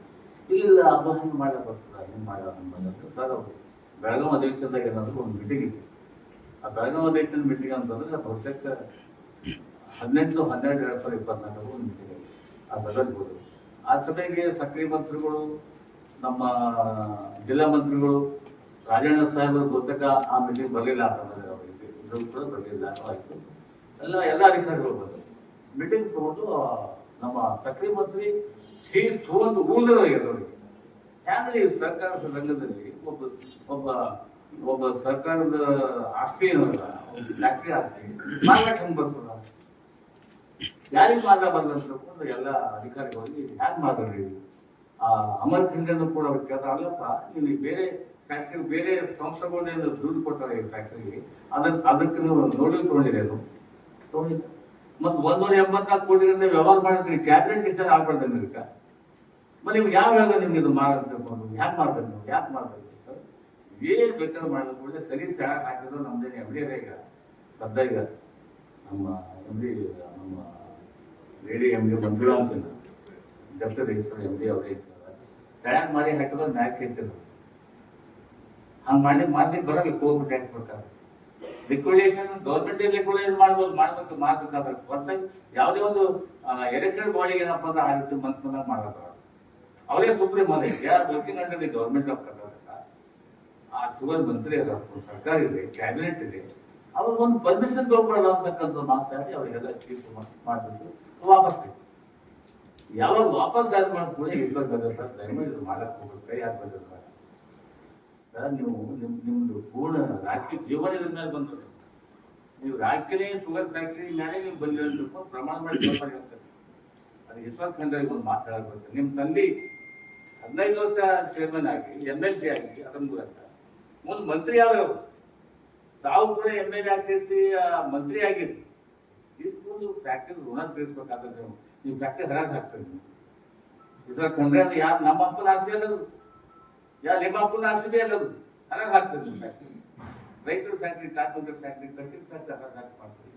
ಇಲ್ಲ, ಅದು ಹಂಗೆ ಮಾಡಕ್ ಬರ್ತದ ಹಿಂಗೆ ಮಾಡ ಹಂಗೆ ಮಾಡೋದು ಸರ್ ಬೆಳಗಾವಿ ಅಧಿವೇಶನದಾಗ ಏನಾದ್ರು ಒಂದು ಮೀಟಿಂಗ್ ಇತ್ತು. ಆ ಬೆಳಗಾವಿ ಅಧಿವೇಶನ ಮೀಟಿಂಗ್ ಅಂತಂದ್ರೆ ಬಹುಶಃ ಹದಿನೆಂಟು ಹನ್ನೆರಡು ಎರಡ್ ಸಾವಿರದ ಇಪ್ಪತ್ನಾಲ್ಕು ಒಂದು ಮೀಟಿಂಗ್ ಆಗಿದೆ ಆ ಸಭೆಗೆ ಹೋದ್ರು ಆ ಸಭೆಗೆ ಸಕ್ರಿಯ ಮಂತ್ರಿಗಳು, ನಮ್ಮ ಜಿಲ್ಲಾ ಮಂತ್ರಿಗಳು, ರಾಜಣ್ಣ ಸಾಹೇಬರು ಬಹುತೇಕ ಆ ಮೀಟಿಂಗ್ ಬರಲಿಲ್ಲ ಅಂತಂದ್ರೆ ಅವರಿಗೆ ಕೂಡ ಬರಲಿಲ್ಲ ಆಯ್ತು. ಎಲ್ಲ ಎಲ್ಲ ಅಧಿಕಾರಿಗಳು ಬಂದರು. ಮೀಟಿಂಗ್ ತಗೊಂಡು ನಮ್ಮ ಸಕ್ರಿಯ ಮಂತ್ರಿ ಸೀಟ್ ತಗೊಂಡು ಉಳಿದ್ರೆ ಅವರಿಗೆ ಹ್ಯಾಂಗ್ರಿ ಸರ್ಕಾರ ರಂಗದಲ್ಲಿ ಒಬ್ಬ ಒಬ್ಬ ಒಬ್ಬ ಸರ್ಕಾರದ ಆಸ್ತಿ ಏನಲ್ಲ ಒಂದು ಫ್ಯಾಕ್ಟ್ರಿ ಆಸ್ತಿ. ಮಾರಾಟ ಹೆಂಗ್ ಬರ್ತದ. ಯಾರಿಗೆ ಮಾರ್ಗ ಬಂದಂತ ಎಲ್ಲ ಅಧಿಕಾರಿಗಳಿಗೆ ಹ್ಯಾಂಗ್ ಮಾತಾಡ್ರಿ? ಆ ಅಮರ್ ಸಿಂಗನ್ನು ಕೂಡ ಕೇಳ್ತಾರೆ ಅಲ್ಲಪ್ಪ ನೀವು ಬೇರೆ ಫ್ಯಾಕ್ಟ್ರಿ, ಬೇರೆ ಸಂಸ್ಥೆಗಳನ್ನ ದುಡ್ಡು ಕೊಡ್ತಾರೆ ಈ ಫ್ಯಾಕ್ಟ್ರಿಗೆ. ಅದಕ್ಕೆ ಅದಕ್ಕೆ ನೀವು ನೋಡಿ ತಗೊಂಡಿರೇನು ತಗೊಂಡಿಲ್ಲ ಮತ್ತೆ ಒಂದೂರ ಎಂಬತ್ನಾಲ್ಕು ಕೋಟಿಗಳಿಂದ ವ್ಯವಹಾರ ಮಾಡಿದ್ರಿ ಕ್ಯಾಬಿನೆಟ್ ಡಿಸಿಷನ್ ಆಗ್ಬಾರ್ದು ಅಮೆರಿಕ. ಮತ್ತೆ ನಿಮ್ಗೆ ಯಾವ ಯಾವಾಗ ನಿಮ್ಗೆ ಇದು ತಿಳ್ಕೊಂಡು ಯಾಕೆ ಮಾಡ್ತಾರೆ ನೀವು ಯಾಕೆ ಮಾಡ್ತಾರೆ ಏನ್ ಬೇಕಾದ್ರೂ ಮಾಡಿದ ಕೂಡಲೇ ಸರಿ ಸಾಕ್ ಹಾಕಿದ್ರು ನಮ್ದೇನು ಎಂ ಡಿ ಈಗ. ಸದ್ದ ಈಗ ನಮ್ಮ ಎಂ ಡಿ ನಮ್ಮ ಲೇಡಿ ಎಂ ಡಿ ಮಂಜುಳಾ ಅಂತ ಡೆಪ್ಟಿ ರಿಜಿಸ್ಟರ್ ಎಂ ಡಿ ಅವರೇ ಚೆನ್ನಾಗಿ ಮಾಡಿ ಹಾಕಿದ್ರು ಮ್ಯಾಕ್ ಕೇಸಿಲ್ಲ ಹಂಗೆ ಮಾಡಿ ಮಾಡ್ಲಿಕ್ಕೆ ಬರಲ್ಲ ಕೋರ್ಟ್ ಟ್ಯಾಕ್ಸ್ ಬರ್ತಾರೆ? ಲಿಕ್ವಿಡೇಷನ್ ಗೌರ್ಮೆಂಟ್ ಲಿಕ್ವಿಡೇಷನ್ ಮಾಡ್ಬೋದು, ಮಾಡ್ಬೇಕು, ಮಾಡ್ಬೇಕಾದ್ರೆ ವರ್ಷ ಯಾವುದೇ ಒಂದು ಎಲೆಕ್ಷನ್ ಬಾಡಿಗೆ ಏನಪ್ಪ ಅಂದ್ರೆ ಆ ರೀತಿ ಮನಸ್ಸನ್ನ ಮಾಡೋದು ಅವರೇ ಸುಪ್ರೀಂ ಅದೇ ಯಾರು working under the government of Karnataka ಆ ಶುಗರ್ ಮಂತ್ರಿ ಅದ ಸರ್ಕಾರ ಇದೆ ಕ್ಯಾಬಿನೆಟ್ ಇದೆ ಅವ್ರು ಒಂದು ಪರ್ಮಿಷನ್ ತಗೊಂಡ್ಬಾರ್ದು ಅಂತಕ್ಕಂಥ ಮಾತಾಡಿ ಅವರಿಗೆಲ್ಲ ತೀರ್ಪು ಮಾಡ್ಬಿಟ್ಟು ವಾಪಸ್ ಬೇಕು. ಯಾವಾಗ ವಾಪಸ್ ಆದ್ ಮಾಡ್ಕೊಳ್ಳಿ ಇಸ್ಬೇಕಾದ್ರೆ ಸರ್, ದಯಮಾಡಿ ಇದು ಮಾಡಕ್ ಹೋಗ್ಬೇಕು ಕೈ ಹಾಕ್ಬೇಕು ಸರ್, ನೀವು ನಿಮ್, ನಿಮ್ದು ಪೂರ್ಣ ರಾಜಕೀಯ ಜೀವನ ಇದ್ರ ಮೇಲೆ ಬಂದ್ರೆ ನೀವು ರಾಜಕೀಯ ಶುಗರ್ ಫ್ಯಾಕ್ಟ್ರಿ ಮೇಲೆ ನೀವು ಬಂದಿರೋ ಪ್ರಮಾಣ ಮಾಡಿ ಜವಾಬ್ದಾರಿ ಆಗ್ತದೆ ಅದು ಯಶವಂತ್ ಖಂಡ್ರಿಗೆ ಒಂದು ಮಾತು ಹೇಳಕ್ ಬರ್ತದೆ ನಿಮ್ ತಂದೆ ಹದಿನೈದು ವರ್ಷ ಚೇರ್ಮನ್ ಆಗಿ ಎಂ ಎಲ್ ಸಿ ಆಗಿ ಅದನ್ನ ಮೂಲಕ ಒಂದು ಮಂತ್ರಿ ಆದವರು. ತಾವು ಕೂಡ ಎಂ ಎಲ್ ಎ ಆಗ್ತಿಸಿ ಮಂತ್ರಿ ಆಗಿರಿ. ಇಷ್ಟು ಫ್ಯಾಕ್ಟ್ರಿ ಋಣ ಸೇರಿಸ್ಬೇಕಾದ್ರೆ ನೀವು ನೀವು ಫ್ಯಾಕ್ಟ್ರಿ ಹರಾಜ್ ಹಾಕ್ತೀರಿ ನೀವು ಖಂಡ್ರೆ ಅಂದ್ರೆ ಯಾರು ನಮ್ಮ ಅಪ್ಪನ ಆಸ್ತಿ ಅಲ್ಲದು? ಯಾರು ನಿಮ್ಮ ಅಪ್ಪನ ಆಸ್ತಿ ಅಲ್ಲದು? ಹರಾಜ್ ಹಾಕ್ತೀರಿ ನೀವು ಫ್ಯಾಕ್ಟ್ರಿ ರೈತರ ಫ್ಯಾಕ್ಟ್ರಿ ಕಾರ್ಪೊರೇಟರ್ ಫ್ಯಾಕ್ಟ್ರಿ ಕೃಷಿ ಫ್ಯಾಕ್ಟ್ರಿ ಹರಾಜ್ ಹಾಕಿ ಮಾಡ್ತೀರಿ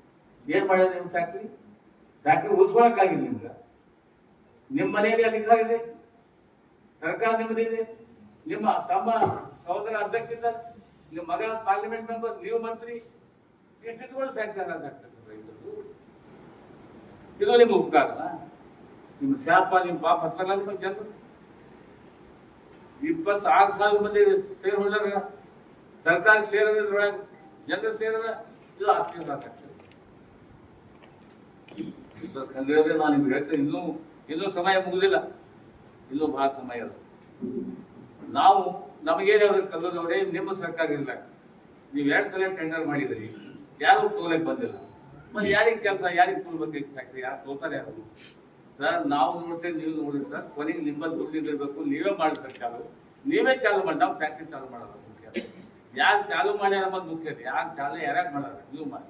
ಏನ್ ಮಾಡ್ಯಾರ ನಿಮ್ಮ ಫ್ಯಾಕ್ಟ್ರಿ ಫ್ಯಾಕ್ಟ್ರಿ ಉಳಿಸ್ಕೊಳಕ್ಕಾಗಿಲ್ಲ ನಿಮ್ಗೆ. ನಿಮ್ಮ ಮನೆಯಲ್ಲಿ ಅಧಿಕಾರ ಇದೆ ಸರ್ಕಾರ ನಿಮ್ಮದಿದೆ ನಿಮ್ಮ ತಮ್ಮ ಸಹೋದರ ಅಧ್ಯಕ್ಷ ಈಗ ಮಗ ಪಾರ್ಲಿಮೆಂಟ್ ಮೆಂಬರ್ ನೀವು ಮಂತ್ರಿ ಇಷ್ಟಿಟ್ಕೊಂಡು ಸ್ಯಾಂಕ್ಷನ್ ಆಗ್ತದೆ ಇದು ನಿಮ್ಗೆ ಉಪಕಾರ ನಿಮ್ಮ ಶಾಪ, ನಿಮ್ಮ ಪಾಪ ಹತ್ತಲ್ಲ ನಿಮ್ಮ ಜನರು. ಇಪ್ಪತ್ತಾರು ಸಾವಿರ ಮಂದಿ ಸೇರ್ ಹೋಲ್ಡರ್ ಸರ್ಕಾರ ಶೇರ್ ಜನರು ಸೇರಿದ್ರೆ ಇದು ಆಸ್ತಿ ಆಗ್ತದೆ. ಖಂಡಿತವೇ ನಾನು ನಿಮ್ಗೆ ಹೇಳ್ತೇನೆ, ಇನ್ನೂ ಇನ್ನೂ ಸಮಯ ಮುಗಿದಿಲ್ಲ. ಇನ್ನೂ ಬಹಳ ಸಮಯ ಅದ ನಾವು ನಮಗೇನಾದ್ರು ಕಲ್ಲದವರೇ ನಿಮ್ಮ ಸರ್ಕಾರ ಇಲ್ಲ. ನೀವು ಎರಡ್ ಸಲ ಟೆಂಡರ್ ಮಾಡಿದ್ರಿ, ಯಾರು ತೋಲಕ್ ಬಂದಿಲ್ಲ. ಮತ್ತೆ ಯಾರಿಗೆ ಕೆಲಸ, ಯಾರಿಗೆ ತೋಲ್ಬೇಕು ಫ್ಯಾಕ್ಟ್ರಿ ಯಾರು ತೋತಾರೆ ಯಾರು? ಸರ್, ನಾವು ನೋಡ್ತೇವೆ, ನೀವು ನೋಡಿ ಸರ್. ಕೊನೆಗೆ ನಿಮ್ಮ ದುಡ್ಡು ಇರಬೇಕು ನೀವೇ ಮಾಡಿ ಸರ್ ಚಾಲು. ನೀವೇ ಚಾಲು ಮಾಡಿ, ನಾವು ಫ್ಯಾಕ್ಟ್ರಿ ಚಾಲು ಮಾಡಲ್ಲ ಮುಖ್ಯ. ಯಾರು ಚಾಲು ಮಾಡ್ಯಾರ ಅನ್ನೋದು ಮುಖ್ಯ. ಯಾರು ಚಾಲು ಯಾರ್ಯಾರು ಮಾಡಲ್ಲ ನೀವು ಮಾಡಿ.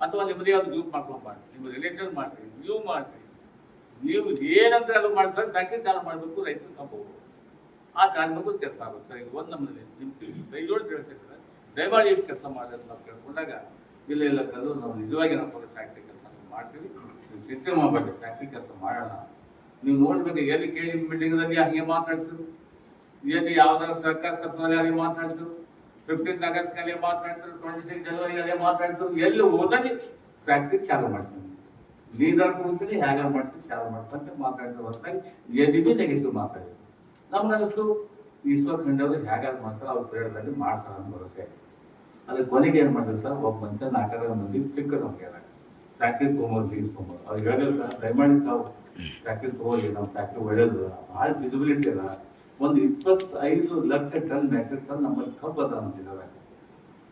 ಅಥವಾ ನಿಮ್ಮದೇ ಒಂದು ಗ್ರೂಪ್ ಮಾಡ್ಕೊಂಡು ಮಾಡಿ. ನಿಮ್ಮ ರಿಲೇಷನ್ ಮಾಡ್ರಿ, ನೀವು ಮಾಡ್ರಿ. ನೀವು ಏನಂತ ಅದು ಮಾಡಿ, ಸರ್ ಫ್ಯಾಕ್ಟ್ರಿ ಚಾಲು ಮಾಡಬೇಕು, ರೈತರು ತಗೋಬಹುದು. ಆ ಕಾರ್ಮಿಕರು ಕೆಲಸ ಆಗುತ್ತೆ ಸರ್ ಇದು ಒಂದು ನಮ್ಮಲ್ಲಿ ನಿಮ್ ದಯವಿಟ್ಟು ಹೇಳ್ತೇನೆ ಸರ್ ದಯಮಾಡಿ ಇಷ್ಟು ಕೆಲಸ ಮಾಡಿ ಅಂತ ನಾವು ಕೇಳ್ಕೊಂಡಾಗ ಇಲ್ಲ ಇಲ್ಲ ಕಲ್ಲು, ನಾವು ನಿಜವಾಗಿ ನಾವು ಫ್ಯಾಕ್ಟ್ರಿ ಕೆಲಸ ಮಾಡ್ತೀವಿ. ನೀವು ಚಿಂತೆ ಮಾಡಬೇಡಿ, ಫ್ಯಾಕ್ಟ್ರಿ ಕೆಲಸ ಮಾಡೋಣ. ನೀವು ನೋಡ್ಬೇಕು, ಎಲ್ಲಿ ಕೇಳಿ ಮೀಟಿಂಗ್ನಲ್ಲಿ ಹಂಗೆ ಮಾತಾಡ್ಸಿದ್ರು ಎಲ್ಲಿ ಯಾವ್ದಾದ್ರು ಸರ್ಕಾರ ಸತ್ವದಲ್ಲಿ ಅದೇ ಮಾತಾಡ್ಸಿದ್ರು ಫಿಫ್ಟೀನ್ ಆಗಸ್ಟ್ನಲ್ಲಿ ಮಾತಾಡ್ಸಿದ್ರು ಟ್ವೆಂಟಿ ಸಿಕ್ಸ್ ಜನವರಿ ಅದೇ ಮಾತಾಡ್ಸಿದ್ರು ಎಲ್ಲಿ ಹೋದಲ್ಲಿ ಫ್ಯಾಕ್ಟ್ರಿ ಚಾಲು ಮಾಡ್ತೀನಿ ಲೀಡರ್ ಕೂರಿಸಿ ಹೇಗೆ ಮಾಡ್ತೀನಿ ಚಾಲು ಮಾಡ್ಸಂತ ಮಾತಾಡಿದ ಹೊರತಾಗಿ ಎಲ್ಲಿಗೂ ನೆಗೆಟಿವ್ ಮಾತಾಡಿದ್ರು ನಮ್ಗೆ ಅನಿಸ್ತು ಈಶ್ವರ್ ಖಂಡ್ರೆ ಅವರು ಹೇಗಾದ್ರು ಮಾಡ್ತಾರೆ ಅವ್ರ ಪೀರಿಯಡ್ದಲ್ಲಿ ಮಾಡ್ಸೋಣ ಅಂತ ಬರುತ್ತೆ. ಅದ್ರ ಕೊನೆಗೆ ಏನ್ ಮಾಡಿದ್ರು ಸರ್, ಒಬ್ಬ ಮನುಷ್ಯ ನಾಲ್ಕರ ಮಂದಿ ಸಿಕ್ಕ ನಮ್ಗೆ ಫ್ಯಾಕ್ಟ್ರಿ ತೊಗೊಂಬೋದು ಲೀಸ್ ತೊಗೊಂಬೋದು ಅವ್ರು ಹೇಳಿದ್ರು ಸರ್, ದಯಮಾಡಿ ತಾವು ಫ್ಯಾಕ್ಟ್ರಿ ತಗೊಳ್ಳಿ ನಮ್ಮ ಫ್ಯಾಕ್ಟ್ರಿ ಒಳ್ಳೇದು. ಭಾಳ ಫಿಸಿಬಿಲಿಟಿ ಅದ. ಒಂದು ಇಪ್ಪತ್ತೈದು ಲಕ್ಷ ಟನ್ ಮೆಟ್ರಿಕ್ ಟನ್ ನಮ್ಮಲ್ಲಿ ಕಬ್ಬು ಅದ ಅಂತಿದ್ದಾರೆ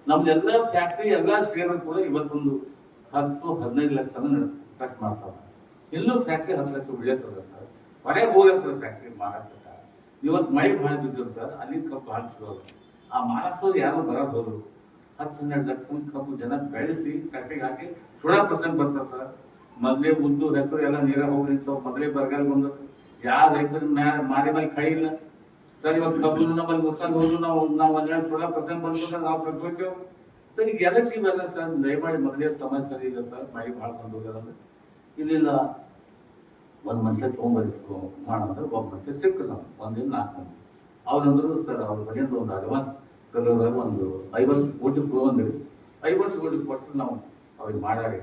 ನಮ್ದೆಲ್ಲ ಫ್ಯಾಕ್ಟ್ರಿ ಎಲ್ಲ ಶೇರ್ ಕೂಡ ಇವತ್ತೊಂದು ಹತ್ತು, ಹದಿನೈದು ಲಕ್ಷ ಖರ್ಚು ಮಾಡ್ತಾರೆ ಇನ್ನೂ ಫ್ಯಾಕ್ಟ್ರಿ ಹತ್ತು ಲಕ್ಷ ಉಳಿಸೋದ ಸರ್ ಹೊರಗೆ ಹೋಗ ಸರ್ ಫ್ಯಾಕ್ಟ್ರಿ ಮಹಾರಾಷ್ಟ್ರ ಇವತ್ತು ಮಳೆ ಭಾಳ ಬಿದ್ದರು ಸರ್ ಅಲ್ಲಿ ಕಬ್ಬು ಭಾಳ ಚಲೋ. ಆ ಮಹಾರಾಷ್ಟ್ರದವ್ರು ಯಾರೋ ಬರೋದು ಹೋದ್ರು ಹತ್ತು ಹನ್ನೆರಡು ಲಕ್ಷ ಕಬ್ಬು ಜನ ಬೆಳೆಸಿ ಕಟ್ಟೆಗೆ ಹಾಕಿ ಥೋಡಾ ಪರ್ಸೆಂಟ್ ಬರ್ತಾರೆ ಸರ್. ಮೊದಲೇ ಉದ್ದು ಹೆಸರು ಎಲ್ಲ ನೀರಾಗ ಹೋಗಿ ನಿಲ್ಸೋ ಮೊದಲೇ ಬರಗಾಲ ಬಂದು. ಯಾವ ರೈತರ ಮಾರಿ ಮೇಲೆ ಕೈ ಇಲ್ಲ. ಸರ್, ಇವತ್ತು ಕಬ್ಬು ನಮ್ಮಲ್ಲಿ ಮುರ್ಸಂದ್ ಹೋದ್ರು, ನಾವು ನಾವು ಹನ್ನೆರಡು ಥೋಡಾ ಪರ್ಸೆಂಟ್ ಬಂದ್ಬಿಟ್ಟು ನಾವು ಕಟ್ಬಿಡ್ತೇವೆ ಸರ್, ಈಗ ಎದಕ್ಕೆ ಇವೆಲ್ಲ ಸರ್, ದಯಮಾಡಿ ಮೊದಲೇ ಸಮಸ್ಯೆ ಸರಿ ಸರ್ ಮಳೆ ಭಾಳ ಹೋಗ್ಯದ ಇಲ್ಲಿಲ್ಲ. ಒಂದ್ ಮನುಷ್ಯ ತೊಗೊಂಬರ್ಬೇಕು ಮಾಡೋದ್ರೆ ಒಬ್ಬ ಮನುಷ್ಯ ಸಿಕ್ಕಲ್ಲ. ಒಂದಿನ ನಾಲ್ಕು ಮಂದಿ. ಅವ್ರಂದ್ರು, ಸರ್, ಅವ್ರ ಮನೆಯಿಂದ ಒಂದು ಅಡ್ವಾನ್ಸ್ ಕಲರ್ ಒಂದು ಐವತ್ತು ಕೋಟಿ ಕೊಡಂದ್ರಿ ಐವತ್ತು ಕೋಟಿ ಕೊಟ್ಟು ನಾವು ಅವ್ರಿಗೆ ಮಾಡಾರಿ.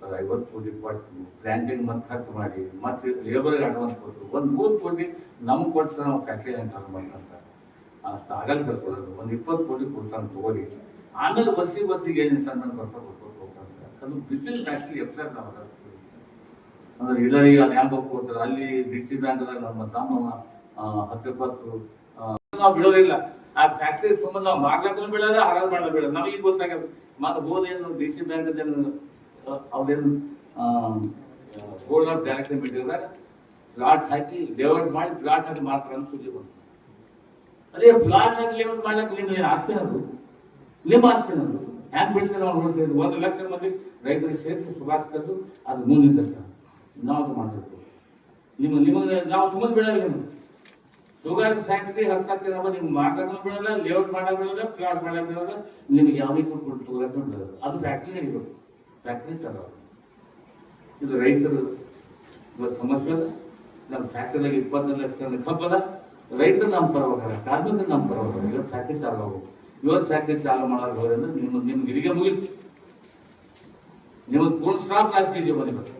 ಸರ್, ಐವತ್ತು ಕೋಟಿ ಕೊಟ್ಟು ಪ್ಲಾಂಟಿಂಗ್ ಮತ್ತೆ ಖರ್ಚು ಮಾಡಿ, ಮತ್ತೆ ಲೇಬರ್ಗೆ ಅಡ್ವಾನ್ಸ್ ಕೊಟ್ಟರು ಒಂದು ಮೂರು ಕೋಟಿ ನಮ್ಗೆ ಕೊಟ್ಟು ಸರ್, ನಾವು ಫ್ಯಾಕ್ಟ್ರಿ ಏನು ಚಾಲು ಮಾಡ್ತಂತ ಅಷ್ಟು ಆಗಲ್ಲ ಸರ್, ಕೊಡೋದು. ಒಂದು ಇಪ್ಪತ್ತು ಕೋಟಿ ಕೊಡ್ತಾನೆ ತಗೋರಿ ಆಮೇಲೆ ಬಸ್ಸಿಗೆ ಬಸ್ಸಿಗೆ ಏನು ಸಣ್ಣ ವರ್ಷ ಕೊಟ್ಟು ಹೋಗ್ತಾರೆ ಅದು ಬಿಸಿಲ್ ಫ್ಯಾಕ್ಟ್ರಿ ಎಫ್ಸರ್ ನಾವು ಅಂದ್ರೆ ಇಲ್ಲರಿ ಅಲ್ಲಿ ಹ್ಯಾಂಗ್ ಹೋಗ್ತಾರೆ ಅಲ್ಲಿ ಡಿ ಸಿ ಬ್ಯಾಂಕ್ ಅದಾಗ ನಮ್ಮ ಸಾಮ ಹತ್ತು ಇಪ್ಪತ್ತು ನಾವು ಬಿಡೋದಿಲ್ಲ. ಆ ಫ್ಯಾಕ್ಟ್ರಿ ಸಂಬಂಧ ನಾವು ಮಾಡ್ಲಕ್ಕೂ ಬಿಡಲ್ಲ ಹಾಗಾಗಿ ಮಾಡಲ್ಲ ಬಿಡಲ್ಲ. ನಮಗೆ ಗೊತ್ತಾಗಲ್ಲ ಮತ್ತೆ ಹೋದೇನು ಡಿ ಸಿ ಬ್ಯಾಂಕ್ ಅವ್ರೇನು ಬೋರ್ಡ್ ಆಫ್ ಡೈರೆಕ್ಷನ್ ಬಿಟ್ಟಿದ್ರೆ ಪ್ಲಾಟ್ಸ್ ಹಾಕಿ ಲೇಔಟ್ ಮಾಡಿ ಪ್ಲಾಟ್ಸ್ ಹಾಕಿ ಮಾತ್ರ ಅಂತ ಸುದ್ದಿ ಬಂತು. ಅದೇ ಪ್ಲಾಟ್ಸ್ ಹಾಕಿ ಲೇಔಟ್ ಮಾಡ್ಲಕ್ಕೆ ನಿಮ್ಮ ಆಸ್ತಿ ಅದು ನಿಮ್ಮ ಆಸ್ತಿ ಅದು ಹ್ಯಾಂಗ್ ಬಿಡಿಸಿದ್ರೆ ನೋಡ್ಸಿದ್ರು ಒಂದು ಲಕ್ಷ ಮಂದಿ ರೈತರಿಗೆ ಸೇರಿಸಿ ಸುಭಾಷ್ ಅದು ಮುಂದಿನ ನಾವು ಮಾಡಿರ್ತೀವಿ ನಿಮ್ಮ ನಿಮಗೆ ನಾವು ಸುಮ್ಮನೆ ಬಿಡಲ್ಲ ನಿಮ್ಗೆ ಶುಗರ್ ಫ್ಯಾಕ್ಟ್ರಿ ಹತ್ತಾಕ್ತಿರವ ನಿಮ್ಗೆ ಮಾರ್ಗನೂ ಬಿಡಲ್ಲ ಲೇಔಟ್ ಮಾಡಕ್ ಬೀಳಲ್ಲ ಪ್ಲಾಟ್ ಮಾಡಕ್ ಬೀಳಲ್ಲ, ನಿಮ್ಗೆ ಯಾವುದೇ ಕೊಟ್ಟು ಶುಗರ್ನೂ ಬೀಳಲ್ಲ. ಅದು ಫ್ಯಾಕ್ಟ್ರಿ ನಡಿಬೇಕು. ಫ್ಯಾಕ್ಟ್ರಿ ಚಲೋ ಇದು ರೈತರು ಸಮಸ್ಯೆ ಅದ ನಮ್ಮ ಫ್ಯಾಕ್ಟ್ರಿದಾಗ ಇಪ್ಪತ್ತು ಲಕ್ಷ ಕಬ್ಬದ ರೈತರು ನಮ್ಮ ಪರವಾಗಲ್ಲ, ಕಾರ್ಮಿಕರು ನಮ್ಮ ಪರವಾಗಲ್ಲ. ಇವತ್ತು ಫ್ಯಾಕ್ಟ್ರಿ ಚಾಲು ಆಗ್ಬೇಕು ಇವತ್ತು ಫ್ಯಾಕ್ಟ್ರಿ ಚಾಲು ಮಾಡೋದು ಹೋದ್ರೆ ನಿಮ್ಮ ನಿಮ್ಗೆ ಇಲ್ಲಿಗೆ ಮುಗಿಸ್ತೀವಿ. ನಿಮಗೆ ಪೂರ್ಣ ಸ್ಟಾಪ್ ಲಾಸ್ಟ್ ಇದೆಯೋ ನಿಮಗೆ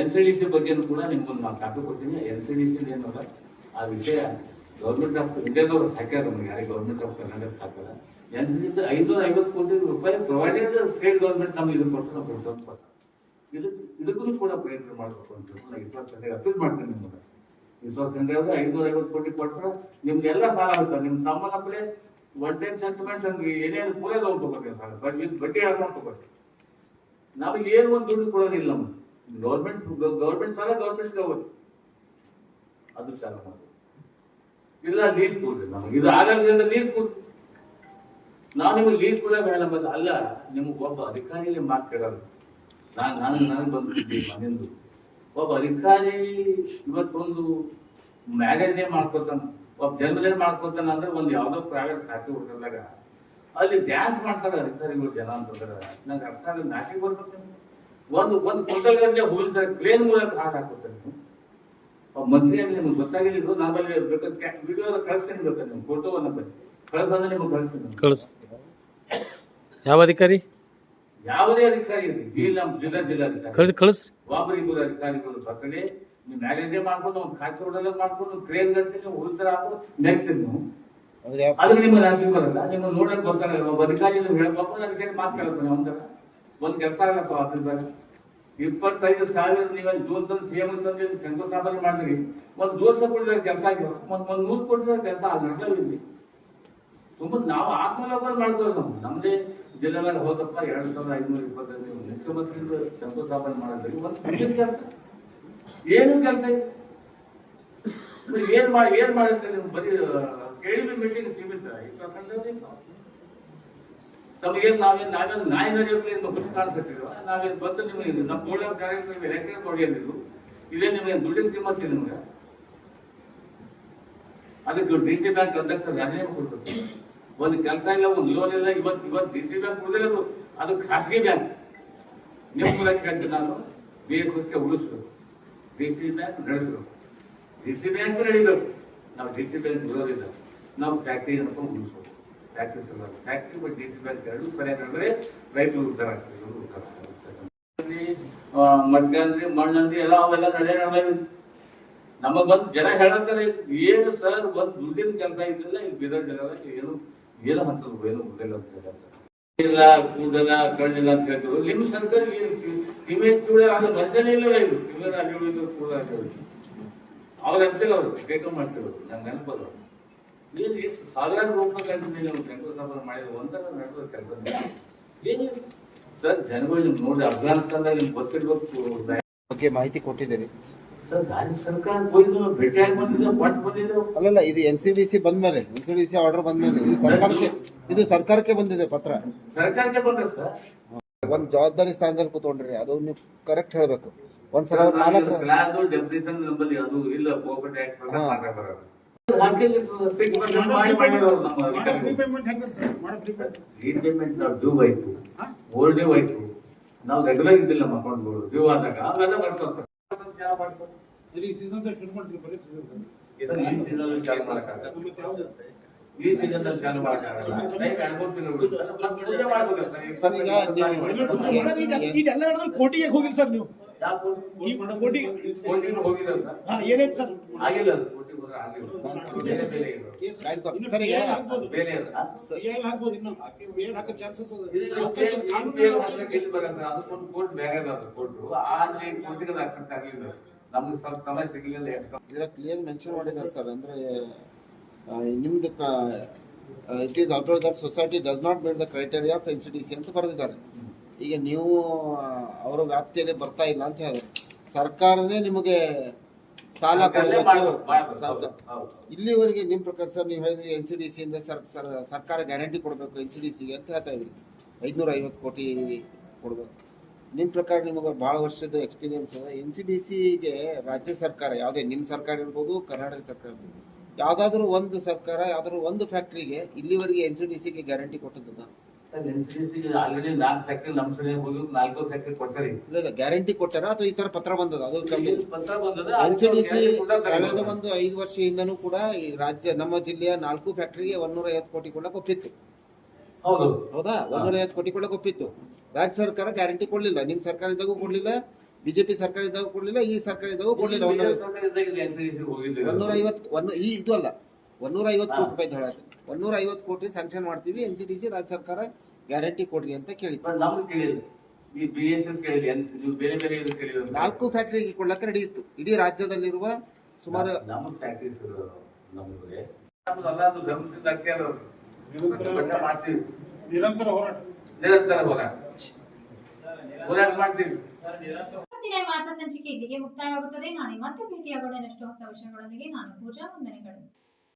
ಎನ್ ಸಿ ಡಿ ಸಿ ಬಗ್ಗೆನೂ ಕೂಡ ನಿಮ್ಗೊಂದು ನಾನು ಕಾಪಿ ಕೊಡ್ತೀನಿ ಎನ್ ಸಿ ಡಿ ಸಿ ಏನಲ್ಲ, ಆ ವಿಷಯ ಗೌರ್ಮೆಂಟ್ ಆಫ್ ಇಂಡಿಯಾದವ್ರು ಹಾಕ್ಯಾರ ನಮಗೆ ಯಾರಿಗೆ ಗೌರ್ಮೆಂಟ್ ಆಫ್ ಕರ್ನಾಟಕ ಹಾಕಲ್ಲ. ಎನ್ ಸಿ ಡಿ ಸಿ ಐನೂರ ಐವತ್ತು ಕೋಟಿ ರೂಪಾಯಿ ಪ್ರೊವೈಡೆಡ್ ಸ್ಟೇಟ್ ಗೌರ್ಮೆಂಟ್ ನಮ್ಗೆ ಇದು ಕೊಡ್ತಾರೆ ನಾವು ಕೊಡ್ತಾರೆ. ಇದಕ್ಕೆ ಇದಕ್ಕೂ ಕೂಡ ಪ್ರಯತ್ನ ಮಾಡಬೇಕು ಅಂತ ನಾನು ಇಪ್ಪತ್ತು ಅಪೀಲ್ ಮಾಡ್ತೀನಿ ನಿಮಗೆ. ಇಪ್ಪತ್ತು ಗಂಟೆ ಆದ್ರೆ ಐನೂರ ಐವತ್ತು ಕೋಟಿ ಕೊಡ್ತಾರೆ ನಿಮ್ಗೆಲ್ಲ ಸಾಲ ಆಗುತ್ತೆ ನಿಮ್ಮ ಸಂಬಂಧಪಡೆ ಒನ್ ಟೈಮ್ ಸೆಂಟಿಮೆಂಟ್ ನಮ್ಗೆ ಏನೇನು ಪೂರ ಲೋನ್ ತಗೋತೀವಿ ಸಾಲ ಬಡ್ಡಿ ಬಡ್ಡಿ ಹಾಕೊಂಡು ತಗೋತೀವಿ ನಮಗೆ ಏನು ಒಂದು ದುಡ್ಡು ಕೊಡೋದಿಲ್ಲ ನಮ್ಗೆ. ಗೌರ್ಮೆಂಟ್ ಗೌರ್ಮೆಂಟ್ ಸಾಲ ಗೌರ್ಮೆಂಟ್ ತಗೋದು ಅದು ಸಾಲ ಮಾಡೋದು ಇಲ್ಲ ಲೀಸ್ ಕೊಡ್ರಿ ನಮಗೆ. ಇದು ಆಗಲ್ಲ ಲೀಸ್ ಕೊಡ್ರಿ ನಾವು ನಿಮಗೆ ಲೀಸ್ ಕೂಡ ಬೇಡ ಬಂದ ಅಲ್ಲ, ನಿಮಗೆ ಒಬ್ಬ ಅಧಿಕಾರಿಯಲ್ಲಿ ಮಾತು ಕೇಳಲ್ಲ ನಾನು ನಾನು ನನಗೆ ಬಂದಿದ್ದೆ ಒಬ್ಬ ಅಧಿಕಾರಿ ಇವತ್ತೊಂದು ಏನ್ ಮಾಡ್ಕೋತಾನ ಒಬ್ಬ ಜನ್ಮದೇ ಮಾಡ್ಕೋತಾನ ಅಂದ್ರೆ ಒಂದು ಯಾವ್ದೋ ಪ್ರೈವೇಟ್ ಖಾಸಗಿ ಹೋಟೆಲ್ದಾಗ ಅಲ್ಲಿ ಡ್ಯಾನ್ಸ್ ಮಾಡ್ತಾರೆ ಅಧಿಕಾರಿಗಳು ಜನ ಅಂತಂದ್ರೆ. ನಂಗೆ ಅರ್ಥ ಆಗಲ್ಲ. ನಾಶಿಗೆ ಬರ್ಬೇಕು ಒಂದು ಒಂದು ಕ್ವಿಂಟಲ್ ಗಟ್ಟಲೆ ಹೂವಿನ ಸರ್ ಕ್ರೇನ್ ಮೂಲಕ ಹಾಕಿ ಹಾಕೋತಾರೆ ನೀವು ಒಬ್ಬ ಮಂತ್ರಿಯಾಗಿ ನಿಮ್ಗೆ ಗೊತ್ತಾಗಿದ್ದು ನಾವಲ್ಲಿ ಬೇಕಾದ್ರೆ ವಿಡಿಯೋ ಕಳಿಸ್ತೀನಿ ಬೇಕಾದ್ರೆ ನಿಮ್ಗೆ? ಬರ್ತೀನಿ ಕಳ್ಸಂದ್ರೆ ನಿಮ್ಗೆ ಕಳಿಸ್ತೀನಿ ಕಳಿಸ್. ಯಾವ ಅಧಿಕಾರಿ? ಯಾವುದೇ ಅಧಿಕಾರಿ ಇರಲಿ. ನಮ್ಮ ಜಿಲ್ಲಾ ಜಿಲ್ಲಾಧಿಕಾರಿ. ಕಳಿಸ್ ಕಳಿಸ್ರಿ. ಒಬ್ಬರಿಬ್ಬರು ಅಧಿಕಾರಿಗಳು ಬಸಳೆ ನೀವು ಮ್ಯಾನೇಜೇ ಮಾಡ್ಕೊಂಡು ಒಂದು ಖಾಸಗಿ ಹೋಟೆಲ್ ಮಾಡ್ಕೊಂಡು ಕ್ರೇನ್ ಗಟ್ಟಲೆ ಹೋಲ್ಸರ್ ಹಾಕೊಂಡು ನೆಕ್ಸ್ಟ್ ನೀವು. ಅದಕ್ಕೆ ನಿಮ್ಮ ರಾಶಿ ಬರಲ್ಲ. ನಿಮ್ಮ ನೋಡಕ್ ಬರ್ತಾನೆ ಒಬ್ಬ ಅಧಿಕಾರಿ ನೀವು ಹೇಳ್ಬೇಕು ಅದಕ್ಕೆ ಮಾತು ಕೇಳ್ತಾನೆ ಒಂಥರ ಒಂದ್ ಕೆಲಸ ಆಗಲ್ಲ ಸರ್ ಆಫೀಸ್ದಾಗ ಇಪ್ಪತ್ತೈದು ಸಾವಿರ ನೀವು ದೋಸ ಸಿಎಂ ತಂದು ಶಂಕುಸ್ಥಾಪನೆ ಮಾಡಿದ್ರಿ. ಒಂದ್ ದೋಸ ಕೊಡಿದ್ರೆ ಕೆಲಸ ಆಗಿಲ್ಲ ಒಂದ್ ಒಂದ್ ನೂರು ಕೊಡಿದ್ರೆ ಕೆಲಸ ಆಗಲಿ ಸುಮ್ಮನೆ ನಾವು ಆಸ್ಮೇಲೆ ಒಬ್ಬರು ಮಾಡ್ತೀವಿ ನಾವು. ನಮ್ದೇ ಜಿಲ್ಲೆದಾಗ ಹೋದಪ್ಪ ಎರಡ್ ಸಾವಿರದ ಐನೂರ ಇಪ್ಪತ್ತೈದು ಮುಖ್ಯಮಂತ್ರಿಗಳು ಶಂಕುಸ್ಥಾಪನೆ ಮಾಡಿದ್ರಿ. ಒಂದ್ ಕೆಲಸ. ಏನು ಕೆಲಸ? ಏನು ಮಾಡಿ ಏನ್ ಮಾಡಿರ್ತೀರಿ ನೀವು ಬರೀ ಕೇಳಿದ ಮೀಟಿಂಗ್ ಸೀಮಿತ ತಮಗೇನ್ ನಾವೇನು ನಾವೇನು ನಾಯಿ ಅಂತ ಖುಷಿ ಕಾಣಿಸ್ತಿದ್ರು ನಾವೇನು ಬಂದು ನಿಮಗೆ ನಮ್ಮ ತೋಳ ನಿಮಗೆ ಎಲೆಕ್ಷನ್ ತೊಡೆಯಲಿದ್ದು ಇದೇ ನಿಮಗೆ ದುಡ್ಡಿನ ತಿಮ್ಮಸ್ತಿ ನಿಮಗೆ. ಅದಕ್ಕೆ ಡಿ ಸಿ ಬ್ಯಾಂಕ್ ಅಧ್ಯಕ್ಷ ರಾಜೀನಾಮೆ ಕೊಡ್ಬೇಕು ಒಂದು ಕೆಲಸ ಇಲ್ಲ, ಒಂದು ಲೋನ್ ಇಲ್ಲ, ಇವತ್ತು ಇವತ್ತು ಡಿ ಸಿ ಬ್ಯಾಂಕ್ ಉಳಿದಿರೋದು ಅದು. ಖಾಸಗಿ ಬ್ಯಾಂಕ್. ನಿಮ್ಮ ಮೂಲಕ ನಾನು. ಬಿ ಎಸ್ ಎಸ್ಗೆ ಉಳಿಸ್ಬೇಕು. ಡಿ ಸಿ ಬ್ಯಾಂಕ್ ನಡೆಸಬೇಕು. ಡಿ ಸಿ ಬ್ಯಾಂಕ್ ನಡೀಬೇಕು. ನಾವು ಡಿ ಸಿ ಬ್ಯಾಂಕ್ ಬರೋದಿಲ್ಲ ನಾವು ಫ್ಯಾಕ್ಟ್ರಿ ಅನ್ಕೊಂಡು ಉಳಿಸ್ಬೇಕು. ಫ್ಯಾಕ್ಟ್ರಿ ಸಲುವಾಗಿ ಫ್ಯಾಕ್ಟ್ರಿ ಬಟ್ ಡಿ ಬ್ಯಾಂಕ್ ಎರಡು ಸರಿಯಾಗಿ ರೈತರು ಉದ್ದಾರ ಮಣ್ಣಂದ್ರಿ ಎಲ್ಲ ಅವೆಲ್ಲ ನಡೆ ನಮಗ್ ಬಂದು ಜನ ಹೇಳ ಏನು ಸರ್ ಒಂದ್ ದುಡ್ಡಿನ ಕೆಲಸ ಇದ್ದಿಲ್ಲ ಈಗ ಬೀದರ್ ಜಿಲ್ಲೆ ಏನು ಏನು ಹಂಚದ್ರು ಏನು ಗೊತ್ತಿಲ್ಲ ಅಂತ ಹೇಳ್ತಾರೆ ಇಲ್ಲ, ಕೂದಲ ಕಣ್ಣಿಲ್ಲ ಅಂತ ಹೇಳ್ತಾರೆ ನಿಮ್ ಸರ್ಕಾರ ತಿಮ್ಮೆ ಚೂಳೆ ಅದು ಮನುಷ್ಯನೇ ಇಲ್ಲ ಇದು? ತಿಮ್ಮೆ ಕೂಡ ಅವ್ರು ಅನ್ಸಿಲ್ಲ ಅವ್ರು. ಟೇಕ ಮಾಡ್ತಿರೋದು. ನಂಗೆ ನೆನಪದ ಏನು ಈ ಸಾವಿರಾರು ರೂಪಾಯಿ ನೀವು ಒಂದರ ಕೆಲಸ ಏನು ಸರ್ ಜನಗಳು ನಿಮ್ಗೆ ನೋಡಿ ಅಫ್ಘಾನಿಸ್ತಾನದಾಗ ಬಸ್ ಇಡ್ಬೇಕು ಬಗ್ಗೆ ಮಾಹಿತಿ ಕೊಟ್ಟಿದ್ದೀರಿ ಸರ್ ರಾಜ್ಯ ಸರ್ಕಾರ ಹೋಗಿದ್ದು ಭೇಟಿಯಾಗಿ ಬಂದಿದ್ದೆ ವಾಟ್ಸ್ ಬಂದಿದ್ದು ಅಲ್ಲಲ್ಲ ಇದು ಎನ್ ಸಿ ಡಿ ಸಿ ಬಂದ್ಮೇಲೆ N C D C order ಬಂದ್ಮೇಲೆ ಇದು ಸರ್ಕಾರಕ್ಕೆ ಇದು ಸರ್ಕಾರಕ್ಕೆ ಬಂದಿದೆ ಪತ್ರ. ಸರ್ಕಾರಕ್ಕೆ ಬಂದ ಸರ್. ಒಂದ್ ಜವಾಬ್ದಾರಿ ಸ್ಥಾನದಲ್ಲಿ ಕೂತ್ಕೊಂಡ್ರಿ ಅದು ನೀವು ಕರೆಕ್ಟ್ ಹೇಳ್ಬೇಕು. ಒಂದ್ಸಲ ಅವ್ರ ಮಾಲಕರ ಕ್ಲಾದು ಡೆಫಿನೇಷನ್ ನಂಬಲ್ಲಿ ಅದು ಇಲ್ಲ ಕೋಪರ್ ಟ್ಯಾಕ್ಸ್ ಹಾ. ರೀಪೇಮೆಂಟ್ ನಾವು ಡ್ಯೂ ಆಯ್ತು ಓಲ್ಡ್ ಡ್ಯೂ ಆಯ್ತು ನಾವು ರೆಗ್ಯುಲರ್ ಇದ್ದಿಲ್ಲ ನಮ್ಮ ಅಕೌಂಟ್ಗಳು ಡ್ಯೂ ಆದಾಗ ಅವೆಲ್ಲ ಬರ್ಸೋದು ಸರ್ ಜನ ಬರ್ಸೋದು. ಈ ಸೀಸನ್ ಶುರು ಮಾಡ್ತೀರಿ ಬರೀ season ದಲ್ಲಿ. ಇದನ್ನ ಈ season ಅಲ್ಲಿ ಚಾಲು ಮಾಡಕ್ಕಾಗಲ್ಲ. ಮತ್ತೆ ಯಾವ್ದು? ಈ season ಅಲ್ಲಿ ಚಾಲು ಮಾಡಕ್ಕಾಗಲ್ಲ. Next ಎರಡು ಮೂರು season ಬಿಟ್ಟು. plus ಪೂಜೆ ಮಾಡ್ಬೇಕಲ್ಲ ಸರ್. ಈ ಸರ್, ಈಗ ನೀವು- ಇಲ್ಲ, ಸರ್, ಇದೆಲ್ಲ- ಇದೆಲ್ಲ ನಡೆದ್ರೆ ಕೋಟಿಗೆ ಹೋಗಿಲ್ಲ ಸರ್ ನೀವು ಸರ್? ಆಗಿಲ್ಲ? ಇದ್ರ ಕ್ಲಿಯರ್ ಮೆನ್ಷನ್ ಮಾಡಿದ್ದಾರೆ ಸರ್. ಅಂದ್ರೆ ನಿಮ್ದು it is out that society does not meet the criteria of N C D C ಅಂತ ಬರೆದಿದ್ದಾರೆ. ಈಗ ನೀವು ಅವರ ವ್ಯಾಪ್ತಿಯಲ್ಲಿ ಬರ್ತಾ ಇಲ್ಲ ಅಂತ ಹೇಳಿದ್ರೆ ಸರ್ಕಾರನೇ ನಿಮಗೆ ಸಾಲ ಕೊಡಬೇಕು. ಇಲ್ಲಿವರೆಗೆ ನಿಮ್ ಪ್ರಕಾರ ಸರ್ ನೀವು ಹೇಳಿದ್ರೆ ಎನ್ ಸಿ ಡಿ ಸಿ ಇಂದ ಸರ್ ಸರ್ ಸರ್ಕಾರ ಗ್ಯಾರಂಟಿ ಕೊಡಬೇಕು ಎನ್ ಸಿ ಡಿ ಸಿಗೆ ಅಂತ ಹೇಳ್ತಾ ಇದ್ರಿ. ಐದ್ನೂರ ಐವತ್ತು ಕೋಟಿ ಕೊಡಬೇಕು. ನಿಮ್ ಪ್ರಕಾರ ನಿಮಗೆ ಬಹಳ ವರ್ಷದ ಎಕ್ಸ್ಪೀರಿಯನ್ಸ್ ಅದ. ಎನ್ ಸಿ ಡಿ ಸಿಗೆ ರಾಜ್ಯ ಸರ್ಕಾರ ಯಾವುದೇ ನಿಮ್ ಸರ್ಕಾರ ಇರ್ಬೋದು ಕರ್ನಾಟಕ ಸರ್ಕಾರ ಇರ್ಬೋದು ಯಾವ್ದಾದ್ರು ಒಂದು ಸರ್ಕಾರ ಯಾವ್ದಾದ್ರು ಒಂದು ಫ್ಯಾಕ್ಟ್ರಿಗೆ ಇಲ್ಲಿವರೆಗೆ ಎನ್ ಸಿ ಡಿ ಸಿಗೆ ಗ್ಯಾರಂಟಿ ಕೊಟ್ಟದ ನಾಲ್ಕು ನಮ್ಮ ಹೋಗಿ ನಾಲ್ಕು ಕೊಡ್ತಾರೆ. ಇಲ್ಲ ಗ್ಯಾರಂಟಿ ಕೊಟ್ಟಾರ ಅಥವಾ ಈ ತರ ಪತ್ರ ಬಂದದ? ಅದು ಎನ್ಸಿಡಿಸಿ ಪತ್ರ ಬಂದದ ಎನ್ ಸಿ ಡಿ ಸಿ ಕಳೆದ ಒಂದು ಐದು ವರ್ಷದಿಂದನೂ ಕೂಡ ಈ ರಾಜ್ಯ ನಮ್ಮ ಜಿಲ್ಲೆಯ ನಾಲ್ಕು ಫ್ಯಾಕ್ಟರಿಗೆ ಒಂದೂರ ಐವತ್ತು ಕೋಟಿ ಕೂಡ ಒಪ್ಪಿತ್ತು ಹೌದು. ಹೌದಾ? ಒಂದೂರ ಐವತ್ತು ಕೋಟಿ ಕೂಡ ಒಪ್ಪಿತ್ತು ರಾಜ್ಯ ಸರ್ಕಾರ ಗ್ಯಾರಂಟಿ ಕೊಡ್ಲಿಲ್ಲ. ನಿಮ್ ಸರ್ಕಾರ ಇದ್ದಾಗೂ ಕೊಡ್ಲಿಲ್ಲ ಬಿಜೆಪಿ ಸರ್ಕಾರ ಇದ್ದಾಗ ಕೊಡ್ಲಿಲ್ಲ ಈ ಸರ್ಕಾರ ಇದ್ದಾಗೂ ಕೊಡ್ಲಿಲ್ಲ ಒಂದೂರ ಐವತ್ತು ಒಂದು ಈ ಇದು ಅಲ್ಲ ಒಂದೂರ ಐವತ್ತು. ಕೋಟಿ ರೂಪಾಯಿ ಒಂದೂರ ಐವತ್ತು ಕೋಟಿ ಸ್ಯಾಂಕ್ಷನ್ ಮಾಡ್ತೀವಿ ಎನ್ ಸಿ ಡಿ ಸಿ ರಾಜ್ಯ ಸರ್ಕಾರ ಗ್ಯಾರಂಟಿ ಕೊಡ್ರಿ ಅಂತ ಕೇಳಿತ್ತು ಬಟ್ ನಮ್ಗೆ ಕೇಳಿಲ್ಲ ಈ ಬಿ ಎಸ್ ಎಸ್ ಕೇಳಿಲ್ಲ NC ನೀವು ಬೇರೆ ಬೇರೆ ಇದು ಕೇಳಿಲ್ಲ ನಾಲ್ಕು ಫ್ಯಾಕ್ಟರಿಗೆ ಕೊಡ್ಲಕ್ಕೆ ಇತ್ತು. ಇಡೀ ರಾಜ್ಯದಲ್ಲಿರುವ ಸುಮಾರು ಫ್ಯಾಕ್ಟ್ರೀಸ್ ನಮ್ಗೆ. ನಮ್ದು ಅಲ್ಲ ಅದು ಧರ್ಮದಿಂದ ಅಕ್ಕೆ ಅದು. ನಿರಂತರ ಮಾಡ್ತೀವಿ. ನಿರಂತರ ಹೋರಾಟ. ನಿರಂತರ ಹೋರಾಟ. ಹೋರಾಟ ಮಾಡ್ತೀವಿ. ಇವತ್ತಿನ ವಾರ್ತಾ ಸಂಚಿಕೆ ಇಲ್ಲಿಗೆ ಮುಕ್ತಾಯವಾಗುತ್ತದೆ. ನಾಳೆ ಮತ್ತೆ ಭೇಟಿಯಾಗೋಣ. ಇನ್ನಷ್ಟು ಹೊಸ ವಿಷಯಗಳೊಂದಿಗೆ ನಾನು ಪೂಜಾ ವಂದನೆಗಳು.